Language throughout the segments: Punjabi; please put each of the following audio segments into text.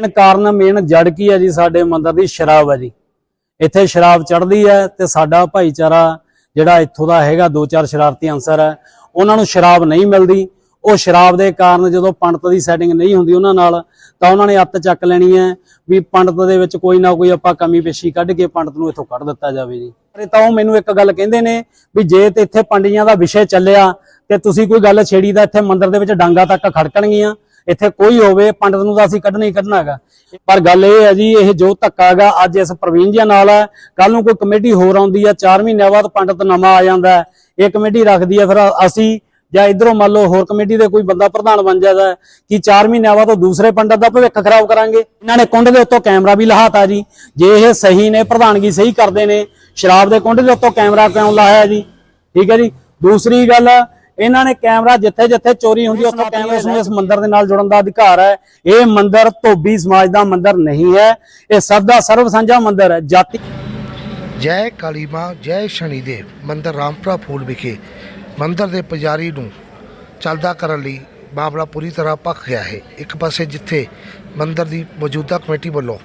ਮੇਨ ਕਾਰਨ, ਮੇਨ ਜੜ ਕੀ ਹੈ ਜੀ? ਸਾਡੇ ਮੰਦਰ ਦੀ ਸ਼ਰਾਬ ਹੈ ਜੀ। ਇੱਥੇ ਸ਼ਰਾਬ ਚੜਦੀ ਹੈ ਤੇ ਸਾਡਾ ਭਾਈਚਾਰਾ ਜਿਹੜਾ ਇੱਥੋਂ ਦਾ ਹੈਗਾ, ਦੋ ਚਾਰ ਸ਼ਰਾਰਤੀ ਅਨਸਰ ਹੈ, ਉਹਨਾਂ ਨੂੰ ਸ਼ਰਾਬ ਨਹੀਂ ਮਿਲਦੀ। ਉਹ ਸ਼ਰਾਬ ਦੇ ਕਾਰਨ ਜਦੋਂ ਪੰਡਤ ਦੀ ਸੈਟਿੰਗ ਨਹੀਂ ਹੁੰਦੀ ਉਹਨਾਂ ਨਾਲ, ਤਾਂ ਉਹਨਾਂ ਨੇ ਅੱਤ ਚੱਕ ਲੈਣੀ ਹੈ ਵੀ ਪੰਡਤ ਦੇ ਵਿੱਚ ਕੋਈ ਨਾ ਕੋਈ ਆਪਾਂ ਕਮੀ ਪੇਸ਼ੀ ਕੱਢ ਕੇ ਪੰਡਤ ਨੂੰ ਇੱਥੋਂ ਕੱਢ ਦਿੱਤਾ ਜਾਵੇ ਜੀ। ਪਰ ਤਾਂ ਉਹ ਮੈਨੂੰ ਇੱਕ ਗੱਲ ਕਹਿੰਦੇ ਨੇ ਵੀ ਜੇ ਤੇ ਇੱਥੇ ਪੰਡੀਆਂ ਦਾ ਵਿਸ਼ੇ ਚੱਲਿਆ, ਤੇ ਤੁਸੀਂ ਕੋਈ ਗੱਲ ਛੇੜੀ ਦਾ ਇੱਥੇ ਮੰਦਿਰ ਦੇ ਵਿੱਚ ਡਾਂਗਾ ਤੱਕ ਖੜਕਣਗੀਆਂ ਇੱਥੇ ਕੋਈ ਹੋਵੇ, ਪੰਡਤ ਨੂੰ ਤਾਂ ਅਸੀਂ ਕੱਢਣਾ ਹੀ ਕੱਢਣਾ ਹੈਗਾ। ਪਰ ਗੱਲ ਇਹ ਹੈ ਜੀ, ਇਹ ਜੋ ਧੱਕਾ ਅੱਜ ਇਸ ਪ੍ਰਵੀਨ ਜੀ ਨਾਲ ਹੈ। ਕੱਲ ਨੂੰ ਕੋਈ ਕਮੇਟੀ ਹੋਰ ਆਉਂਦੀ ਹੈ 4 ਮਹੀਨਿਆਂ ਬਾਅਦ ਪੰਡਤ ਨਵਾਂ ਆ ਜਾਂਦਾ ਇਹ ਕਮੇਟੀ ਰੱਖਦੀ ਹੈ, ਫਿਰ ਅਸੀਂ ਜਾਂ ਇਧਰੋਂ ਮੰਨ ਲਓ ਹੋਰ ਕਮੇਟੀ ਦੇ ਕੋਈ ਬੰਦਾ ਪ੍ਰਧਾਨ ਬਣ ਜਾਂਦਾ ਕਿ 4 ਮਹੀਨਿਆਂ ਬਾਅਦ ਉਹ ਦੂਸਰੇ ਪੰਡਤ ਦਾ ਭਵਿੱਖ ਖਰਾਬ ਕਰਾਂਗੇ। ਇਹਨਾਂ ਨੇ ਕੁੰਡ ਦੇ ਉੱਤੋਂ ਕੈਮਰਾ ਵੀ ਲਹਾਤਾ ਜੀ। ਜੇ ਇਹ ਸਹੀ ਨੇ, ਪ੍ਰਧਾਨਗੀ ਸਹੀ ਕਰਦੇ ਨੇ, ਸ਼ਰਾਬ ਦੇ ਕੁੰਡ ਦੇ ਉੱਤੋਂ ਕੈਮਰਾ ਕਿਉਂ ਲਾਇਆ ਜੀ? ਠੀਕ ਹੈ ਜੀ। ਦੂਸਰੀ ਗੱਲ ਇਹਨਾਂ ਨੇ ਕੈਮਰਾ ਜਿੱਥੇ ਜਿੱਥੇ ਚੋਰੀ ਹੁੰਦੀ ਉੱਥੇ ਕੈਮਰੇ ਨੂੰ ਇਸ ਮੰਦਿਰ ਦੇ ਨਾਲ ਜੁੜਨ ਦਾ ਅਧਿਕਾਰ ਹੈ। ਇਹ ਮੰਦਿਰ ਧੋਬੀ ਸਮਾਜ ਦਾ ਮੰਦਿਰ ਨਹੀਂ ਹੈ। ਇਹ ਸਭ ਦਾ ਸਰਵ ਸਾਂਝਾ ਮੰਦਿਰ ਹੈ। ਜਾਤੀ ਜੈ ਕਾਲੀ ਮਾਂ ਜੈ ਸ਼ਨੀਦੇਵ ਮੰਦਰ ਰਾਮਪੁਰਾ ਫੂਲ ਵਿਖੇ ਮੰਦਰ ਦੇ ਪੁਜਾਰੀ ਨੂੰ ਚੱਲਦਾ ਕਰਨ ਲਈ ਮਾਮਲਾ ਪੂਰੀ ਤਰ੍ਹਾਂ ਭਖ ਗਿਆ ਹੈ। ਇੱਕ ਪਾਸੇ ਜਿੱਥੇ ਮੰਦਰ ਦੀ ਮੌਜੂਦਾ ਕਮੇਟੀ ਵੱਲੋਂ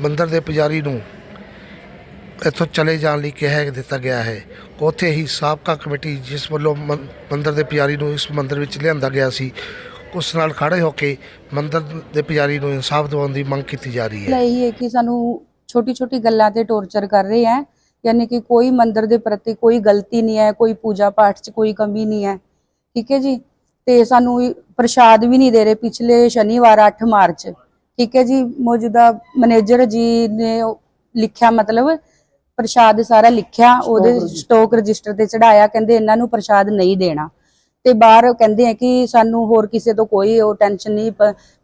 ਮੰਦਰ ਦੇ ਪੁਜਾਰੀ ਨੂੰ ਇੱਥੋਂ ਚਲੇ ਜਾਣ ਲਈ ਕਿਹਾ ਦਿੱਤਾ ਗਿਆ ਹੈ। ਉੱਥੇ ਹੀ ਸਾਬਕਾ ਕਮੇਟੀ ਜਿਸ ਵੱਲੋਂ ਮੰਦਰ ਦੇ ਪੁਜਾਰੀ ਨੂੰ ਇਸ ਮੰਦਰ ਵਿੱਚ ਲਿਆਂਦਾ ਗਿਆ ਸੀ, ਉਸ ਨਾਲ ਖੜੇ ਹੋ ਕੇ ਮੰਦਰ ਦੇ ਪੁਜਾਰੀ ਨੂੰ ਇਨਸਾਫ ਦਿਵਾਉਣ ਦੀ ਮੰਗ ਕੀਤੀ ਜਾ ਰਹੀ ਹੈ। ਇਹੀ ਹੈ ਕਿ ਸਾਨੂੰ ਛੋਟੀ ਛੋਟੀ ਗੱਲਾਂ ਤੇ ਟੌਰਚਰ ਕਰ ਰਹੇ ਹੈ, ਯਾਨੀ ਕਿ ਕੋਈ ਮੰਦਿਰ ਦੇ ਪ੍ਰਤੀ ਕੋਈ ਗਲਤੀ ਨਹੀਂ ਹੈ, ਕੋਈ ਪੂਜਾ ਪਾਠ 'ਚ ਕੋਈ ਕਮੀ ਨਹੀਂ ਹੈ। ਠੀਕ ਹੈ ਜੀ? ਤੇ ਸਾਨੂੰ ਪ੍ਰਸ਼ਾਦ ਵੀ ਨਹੀਂ ਦੇ ਰਹੇ ਪਿਛਲੇ ਸ਼ਨੀਵਾਰ 8 ਮਾਰਚ। ਠੀਕ ਹੈ ਜੀ? ਮੌਜੂਦਾ ਮੈਨੇਜਰ ਜੀ ਨੇ ਲਿਖਿਆ ਮਤਲਬ ਪ੍ਰਸ਼ਾਦ ਸਾਰਾ ਲਿਖਿਆ ਉਹਦੇ ਸਟਾਕ ਰਜਿਸਟਰ ਤੇ ਚੜਾਇਆ ਕਹਿੰਦੇ ਇਹਨਾਂ ਨੂੰ ਪ੍ਰਸ਼ਾਦ ਨਹੀਂ ਦੇਣਾ। ਤੇ ਬਾਹਰ ਕਹਿੰਦੇ ਆ ਕਿ ਸਾਨੂੰ ਹੋਰ ਕਿਸੇ ਤੋਂ ਕੋਈ ਉਹ ਟੈਨਸ਼ਨ ਨਹੀਂ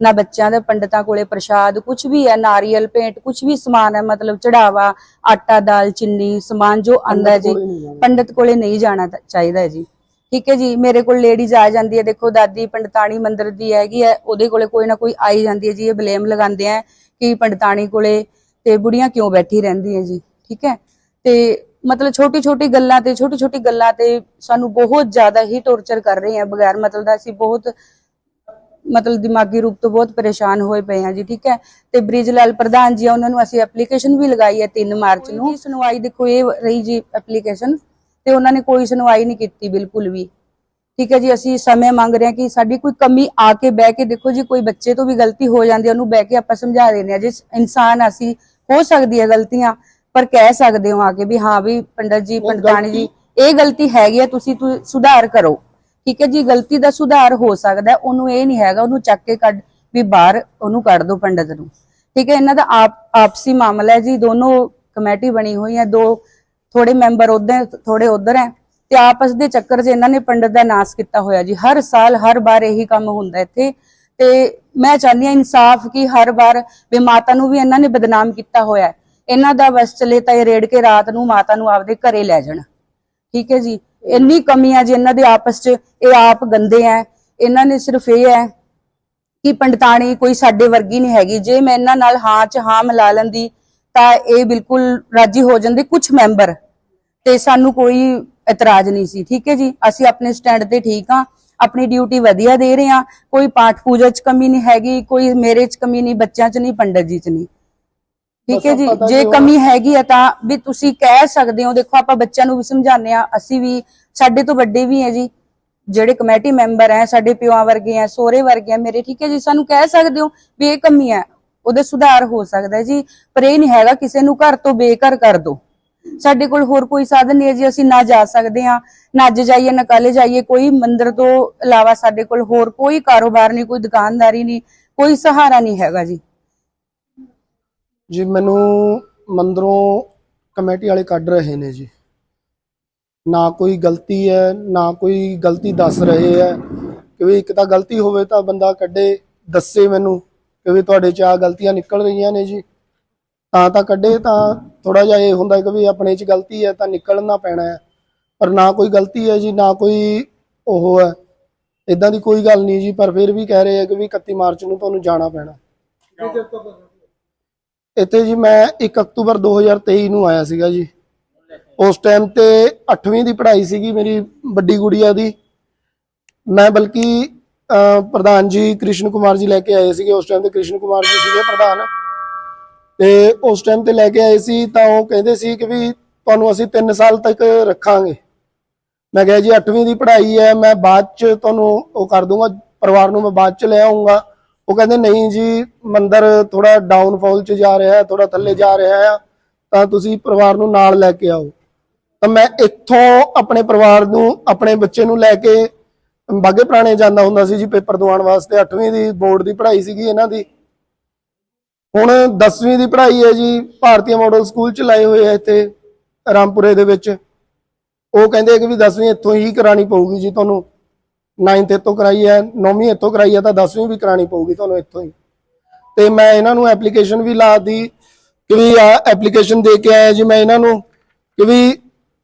ਨਾ ਬੱਚਿਆਂ ਦੇ ਪੰਡਤਾਂ ਕੋਲੇ ਪ੍ਰਸ਼ਾਦ ਕੁਝ ਵੀ ਹੈ ਨਾਰੀਅਲ ਪੇਂਟ ਕੁਝ ਵੀ ਸਮਾਨ ਹੈ ਮਤਲਬ ਚੜਾਵਾ ਆਟਾ ਦਾਲ ਚੀਨੀ ਸਮਾਨ ਜੋ ਆਂਦਾ ਜੀ ਪੰਡਤ ਕੋਲੇ ਨਹੀਂ ਜਾਣਾ ਚਾਹੀਦਾ ਜੀ। ਠੀਕ ਹੈ ਜੀ ਮੇਰੇ ਕੋਲ ਲੇਡੀਜ਼ ਆ ਜਾਂਦੀ ਹੈ ਦੇਖੋ ਦਾਦੀ ਪੰਡਤਾਣੀ ਮੰਦਿਰ ਦੀ ਹੈਗੀ ਹੈ ਉਹਦੇ ਕੋਲੇ ਕੋਈ ਨਾ ਕੋਈ ਆਈ ਜਾਂਦੀ ਹੈ ਜੀ ਇਹ ਬਲੇਮ ਲਗਾਉਂਦੇ ਆ ਕਿ ਪੰਡਤਾਣੀ ਕੋਲੇ ਤੇ ਬੁੜੀਆਂ ਕਿਉਂ ਬੈਠੀ ਰਹਿੰਦੀਆਂ ਜੀ। ਠੀਕ ਹੈ? ਤੇ ਮਤਲਬ ਛੋਟੀ ਛੋਟੀ ਗੱਲਾਂ ਤੇ ਛੋਟੀ ਛੋਟੀ ਗੱਲਾਂ ਤੇ ਸਾਨੂੰ ਬਹੁਤ ਜ਼ਿਆਦਾ ਹੀ ਟੌਰਚਰ ਕਰ ਰਹੇ ਆ ਬਗੈਰ ਮਤਲਬ ਦਾ ਅਸੀਂ ਬਹੁਤ ਮਤਲਬ ਦਿਮਾਗੀ ਰੂਪ ਤੋਂ ਬਹੁਤ ਪਰੇਸ਼ਾਨ ਹੋਏ ਪਏ ਆ ਜੀ, ਠੀਕ ਹੈ? ਤੇ ਬ੍ਰਿਜ ਲਾਲ ਪ੍ਰਧਾਨ ਜੀ ਆ, ਉਹਨਾਂ ਨੂੰ ਅਸੀਂ ਐਪਲੀਕੇਸ਼ਨ ਵੀ ਲਗਾਈ ਹੈ 3 ਮਾਰਚ ਨੂੰ। ਸੁਣਵਾਈ, ਦੇਖੋ ਇਹ ਰਹੀ ਜੀ ਐਪਲੀਕੇਸ਼ਨ ਤੇ ਉਹਨਾਂ ਨੇ ਕੋਈ ਸੁਣਵਾਈ ਨਹੀਂ ਕੀਤੀ ਬਿਲਕੁਲ ਵੀ। ਠੀਕ ਹੈ ਜੀ, ਅਸੀਂ ਸਮੇਂ ਮੰਗ ਰਹੇ ਹਾਂ ਕਿ ਸਾਡੀ ਕੋਈ ਕਮੀ ਆ ਕੇ ਬਹਿ ਕੇ ਦੇਖੋ ਜੀ, ਕੋਈ ਬੱਚੇ ਤੋਂ ਵੀ ਗਲਤੀ ਹੋ ਜਾਂਦੀ ਹੈ, ਉਹਨੂੰ ਬਹਿ ਕੇ ਆਪਾਂ ਸਮਝਾ ਦਿੰਦੇ ਆ ਜੇ ਇਨਸਾਨ ਅਸੀਂ, ਹੋ ਸਕਦੀ ਹੈ ਗਲਤੀਆਂ ਪਰ ਕਹਿ ਸਕਦੇ ਹੋ ਆ ਕੇ ਵੀ ਹਾਂ ਵੀ ਪੰਡਤ ਜੀ ਪੰਡਤਾਣੀ ਜੀ ਇਹ ਗਲਤੀ ਹੈਗੀ ਹੈ ਤੁਸੀਂ ਸੁਧਾਰ ਕਰੋ। ਠੀਕ ਹੈ ਜੀ ਗਲਤੀ ਦਾ ਸੁਧਾਰ ਹੋ ਸਕਦਾ ਉਹਨੂੰ ਇਹ ਨਹੀਂ ਹੈਗਾ ਉਹਨੂੰ ਚੱਕ ਕੇ ਕੱਢ ਵੀ ਬਾਹਰ ਉਹਨੂੰ ਕੱਢ ਦਿਓ ਪੰਡਤ ਨੂੰ। ਠੀਕ ਹੈ ਇਹਨਾਂ ਦਾ ਆਪ ਆਪਸੀ ਮਾਮਲਾ ਹੈ ਜੀ ਦੋਨੋਂ ਕਮੇਟੀ ਬਣੀ ਹੋਈ ਹੈ ਦੋ ਥੋੜੇ ਮੈਂਬਰ ਉਧਰ ਥੋੜੇ ਉਧਰ ਹੈ ਤੇ ਆਪਸ ਦੇ ਚੱਕਰ 'ਚ ਇਹਨਾਂ ਨੇ ਪੰਡਤ ਦਾ ਨਾਸ ਕੀਤਾ ਹੋਇਆ ਜੀ। ਹਰ ਸਾਲ ਹਰ ਵਾਰ ਇਹੀ ਕੰਮ ਹੁੰਦਾ ਇੱਥੇ ਤੇ ਮੈਂ ਚਾਹੁੰਦੀ ਹਾਂ ਇਨਸਾਫ ਕਿ ਹਰ ਵਾਰ ਵੀ ਮਾਤਾ ਨੂੰ ਵੀ ਇਹਨਾਂ ਨੇ ਬਦਨਾਮ ਕੀਤਾ ਹੋਇਆ ਹੈ। ਇਹਨਾਂ ਦਾ ਬਸ ਚਲੇ ਤਾਂ ਇਹ ਰੇੜ ਕੇ ਰਾਤ ਨੂੰ ਮਾਤਾ ਨੂੰ ਆਪਦੇ ਘਰੇ ਲੈ ਜਾਣ। ਠੀਕ ਹੈ ਜੀ? ਇੰਨੀ ਕਮੀ ਕਮੀਆਂ ਜੀ, ਇਹਨਾਂ ਦੇ ਆਪਸ 'ਚ, ਇਹ ਆਪ ਗੰਦੇ ਐ। ਇਹਨਾਂ ਨੇ ਸਿਰਫ ਇਹ ਹੈ ਕਿ ਪੰਡਤਾਣੀ ਕੋਈ ਸਾਡੇ ਵਰਗੀ ਨਹੀਂ ਹੈਗੀ। ਜੇ ਮੈਂ ਇਹਨਾਂ ਨਾਲ ਹਾਂ ਚ ਹਾਂ ਮਿਲਾ ਲੈਂਦੀ, ਤਾਂ ਇਹ ਬਿਲਕੁਲ ਰਾਜੀ ਹੋ ਜਾਂਦੇ ਕੁਝ ਮੈਂਬਰ। ਤੇ ਸਾਨੂੰ ਕੋਈ ਇਤਰਾਜ਼ ਨਹੀਂ ਸੀ। ਠੀਕ ਹੈ ਜੀ? ਅਸੀਂ ਆਪਣੇ ਸਟੈਂਡ ਤੇ ਠੀਕ ਆ ਆਪਣੀ ਡਿਊਟੀ ਵਧੀਆ ਦੇ ਰਹੇ ਆ ਕੋਈ ਪਾਠ ਪੂਜਾ ਚ ਕਮੀ ਨਹੀਂ ਹੈਗੀ, ਕੋਈ ਮੇਰੇ ਚ ਕਮੀ ਨਹੀਂ, ਬੱਚਿਆਂ ਚ ਨਹੀਂ, ਪੰਡਤ ਜੀ ਚ ਨਹੀਂ। ਠੀਕ ਹੈ ਜੀ ਜੇ ਕਮੀ ਹੈਗੀ ਆ ਤਾਂ ਵੀ ਤੁਸੀਂ ਕਹਿ ਸਕਦੇ ਹੋ ਦੇਖੋ ਆਪਾਂ ਬੱਚਿਆਂ ਨੂੰ ਵੀ ਸਮਝਾਉਂਦੇ ਆ ਅਸੀਂ ਵੀ ਸਾਡੇ ਤੋਂ ਵੱਡੇ ਵੀ ਹੈ ਜੀ ਜਿਹੜੇ ਕਮੇਟੀ ਮੈਂਬਰ ਹੈ ਸਾਡੇ ਪਿਓਾਂ ਵਰਗੇ ਆ ਸੋਹਰੇ ਵਰਗੇ ਆ ਮੇਰੇ ਠੀਕ ਹੈ ਜੀ ਸਾਨੂੰ ਕਹਿ ਸਕਦੇ ਹੋ ਵੀ ਇਹ ਕਮੀ ਹੈ ਉਹਦੇ ਸੁਧਾਰ ਹੋ ਸਕਦਾ ਜੀ ਪਰ ਇਹ ਨਹੀਂ ਹੈਗਾ ਕਿਸੇ ਨੂੰ ਘਰ ਤੋਂ ਬੇਘਰ ਕਰ ਦੋ ਸਾਡੇ ਕੋਲ ਹੋਰ ਕੋਈ ਸਾਧਨ ਨਹੀਂ ਹੈ ਜੀ ਅਸੀਂ ਨਾ ਜਾ ਸਕਦੇ ਹਾਂ ਨਾ ਅੱਜ ਜਾਈਏ ਨਾ ਕੱਲ ਜਾਈਏ ਕੋਈ ਮੰਦਿਰ ਤੋਂ ਇਲਾਵਾ ਸਾਡੇ ਕੋਲ ਹੋਰ ਕੋਈ ਕਾਰੋਬਾਰ ਨਹੀਂ ਕੋਈ ਦੁਕਾਨਦਾਰੀ ਨਹੀਂ ਕੋਈ ਸਹਾਰਾ ਨਹੀਂ ਹੈਗਾ ਜੀ। ਜੀ, ਮੈਨੂੰ ਮੰਦਰੋਂ ਕਮੇਟੀ ਵਾਲੇ ਕੱਢ ਰਹੇ ਨੇ ਜੀ। ਨਾ ਕੋਈ ਗਲਤੀ ਹੈ, ਨਾ ਕੋਈ ਗਲਤੀ ਦੱਸ ਰਹੇ ਹੈ ਕਿ ਵੀ ਇੱਕ ਤਾਂ ਗਲਤੀ ਹੋਵੇ ਤਾਂ ਬੰਦਾ ਕੱਢੇ, ਦੱਸੇ ਮੈਨੂੰ ਕਿ ਵੀ ਤੁਹਾਡੇ ਚ ਆ ਗਲਤੀਆਂ ਨਿਕਲ ਰਹੀਆਂ ਨੇ ਜੀ। ਤਾਂ ਤਾਂ ਕੱਢੇ, ਤਾਂ ਥੋੜਾ ਜਿਹਾ ਇਹ ਹੁੰਦਾ ਕਿ ਵੀ ਆਪਣੇ ਚ ਗਲਤੀ ਹੈ ਤਾਂ ਨਿਕਲਣਾ ਪੈਣਾ ਹੈ। ਪਰ ਨਾ ਕੋਈ ਗਲਤੀ ਹੈ ਜੀ, ਨਾ ਕੋਈ ਉਹ ਹੈ। ਇਦਾਂ ਦੀ ਕੋਈ ਗੱਲ ਨਹੀਂ ਜੀ, ਪਰ ਫਿਰ ਵੀ ਕਹਿ ਰਹੇ ਆ ਕਿ ਵੀ 31 ਮਾਰਚ ਨੂੰ ਤੁਹਾਨੂੰ ਜਾਣਾ ਪੈਣਾ। ਇੱਥੇ ਜੀ ਮੈਂ 1 ਅਕਤੂਬਰ 2023 ਨੂੰ ਆਇਆ ਸੀਗਾ ਜੀ। ਉਸ ਟਾਈਮ ਤੇ 8ਵੀਂ ਦੀ ਪੜ੍ਹਾਈ ਸੀਗੀ ਮੇਰੀ ਵੱਡੀ ਗੁੜੀਆ ਦੀ। ਮੈਂ ਬਲਕਿ ਪ੍ਰਧਾਨ ਜੀ ਕ੍ਰਿਸ਼ਨ ਕੁਮਾਰ ਜੀ ਲੈ ਕੇ ਆਏ ਸੀਗੇ। ਉਸ ਟਾਈਮ ਤੇ ਕ੍ਰਿਸ਼ਨ ਕੁਮਾਰ ਜੀ ਸੀਗੇ ਪ੍ਰਧਾਨ। ਤੇ ਉਸ ਟਾਈਮ ਤੇ ਲੈ ਕੇ ਆਏ ਸੀ ਤਾਂ ਉਹ ਕਹਿੰਦੇ ਸੀ ਕਿ ਵੀ ਤੁਹਾਨੂੰ ਅਸੀਂ 3 ਸਾਲ ਤੱਕ ਰੱਖਾਂਗੇ। ਮੈਂ ਕਿਹਾ ਜੀ 8ਵੀਂ ਦੀ ਪੜ੍ਹਾਈ ਹੈ, ਮੈਂ ਬਾਅਦ ਚ ਤੁਹਾਨੂੰ ਉਹ ਕਰ ਦੂੰਗਾ। ਪਰਿਵਾਰ ਨੂੰ ਮੈਂ ਬਾਅਦ ਚ ਲੈ ਆਉਂਗਾ ਉਹ ਕਹਿੰਦੇ, ਨਹੀਂ ਜੀ, ਮੰਦਰ ਥੋੜਾ ਡਾਊਨਫਾਲ ਚ ਜਾ ਰਿਹਾ ਹੈ ਥੋੜਾ ਥੱਲੇ ਜਾ ਰਿਹਾ ਹੈ ਤਾਂ ਤੁਸੀਂ ਪਰਿਵਾਰ ਨੂੰ ਨਾਲ ਲੈ ਕੇ ਆਓ। ਤਾਂ ਮੈਂ ਇੱਥੋਂ ਆਪਣੇ ਪਰਿਵਾਰ ਨੂੰ, ਆਪਣੇ ਬੱਚੇ ਨੂੰ ਲੈ ਕੇ ਬਾਗੇ ਪੁਰਾਣੇ ਜਾਂਦਾ ਹੁੰਦਾ ਸੀ ਜੀ, ਪੇਪਰ ਦਵਾਉਣ ਵਾਸਤੇ। 8ਵੀਂ ਦੀ ਬੋਰਡ ਦੀ ਪੜ੍ਹਾਈ ਸੀਗੀ ਇਹਨਾਂ ਦੀ। ਹੁਣ 10ਵੀਂ ਦੀ ਪੜ੍ਹਾਈ ਹੈ ਜੀ ਭਾਰਤੀ ਮਾਡਲ ਸਕੂਲ ਚ ਲਾਏ ਹੋਏ ਆ ਇੱਥੇ, ਰਾਮਪੁਰੇ ਦੇ ਵਿੱਚ। ਉਹ ਕਹਿੰਦੇ ਕਿ ਵੀ 10ਵੀਂ ਇੱਥੋਂ ਹੀ ਕਰਾਣੀ ਪਊਗੀ ਜੀ ਤੁਹਾਨੂੰ। 9th ਇੱਥੋਂ ਕਰਾਈ ਹੈ 9ਵੀਂ ਇੱਥੋਂ ਕਰਾਈ ਹੈ, ਤਾਂ 10ਵੀਂ ਵੀ ਕਰਾਣੀ ਪਊਗੀ ਤੁਹਾਨੂੰ ਇੱਥੋਂ ਹੀ। ਤੇ ਮੈਂ ਇਹਨਾਂ ਨੂੰ ਐਪਲੀਕੇਸ਼ਨ ਵੀ ਲਾ ਦੀ ਕਿ ਵੀ ਆ ਐਪਲੀਕੇਸ਼ਨ ਦੇ ਕੇ ਆਇਆ ਜੀ ਮੈਂ ਇਹਨਾਂ ਨੂੰ, ਕਿ ਵੀ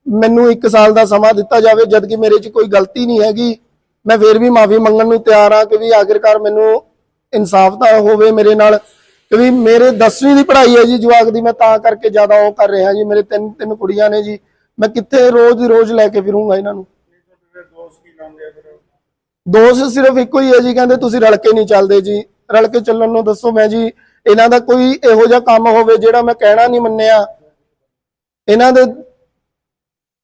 ਮੈਨੂੰ 1 ਸਾਲ ਦਾ ਸਮਾਂ ਦਿੱਤਾ ਜਾਵੇ ਜਦ ਕਿ ਮੇਰੇ 'ਚ ਕੋਈ ਗਲਤੀ ਨਹੀਂ ਹੈਗੀ। ਮੈਂ ਫੇਰ ਵੀ ਮਾਫੀ ਮੰਗਣ ਨੂੰ ਤਿਆਰ ਹਾਂ ਕਿ ਵੀ ਆਖਿਰਕਾਰ ਮੈਨੂੰ ਇਨਸਾਫ ਤਾਂ ਹੋਵੇ ਮੇਰੇ ਨਾਲ, ਕਿ ਵੀ ਮੇਰੇ 10ਵੀਂ ਦੀ ਪੜ੍ਹਾਈ ਹੈ ਜੀ ਜਵਾਕ ਦੀ, ਮੈਂ ਤਾਂ ਕਰਕੇ ਜ਼ਿਆਦਾ ਉਹ ਕਰ ਰਿਹਾ ਜੀ, ਮੇਰੇ ਤਿੰਨ ਤਿੰਨ ਕੁੜੀਆਂ ਨੇ ਜੀ। ਮੈਂ ਕਿੱਥੇ ਰੋਜ਼ ਦੀ ਰੋਜ਼ ਲੈ ਕੇ ਫਿਰੂੰਗਾ ਇਹਨਾਂ ਨੂੰ? ਦੋਸ਼ ਸਿਰਫ ਇੱਕੋ ਹੀ ਹੈ ਜੀ ਕਹਿੰਦੇ ਤੁਸੀਂ ਰਲ ਕੇ ਨਹੀਂ ਚੱਲਦੇ ਜੀ। ਰਲ ਕੇ ਚੱਲਣ ਨੂੰ ਦੱਸੋ ਮੈਂ ਜੀ ਇਹਨਾਂ ਦਾ ਕੋਈ ਇਹੋ ਜਿਹਾ ਕੰਮ ਹੋਵੇ ਜਿਹੜਾ ਮੈਂ ਕਹਿਣਾ ਨਹੀਂ ਮੰਨਿਆ। ਇਹਨਾਂ ਦੇ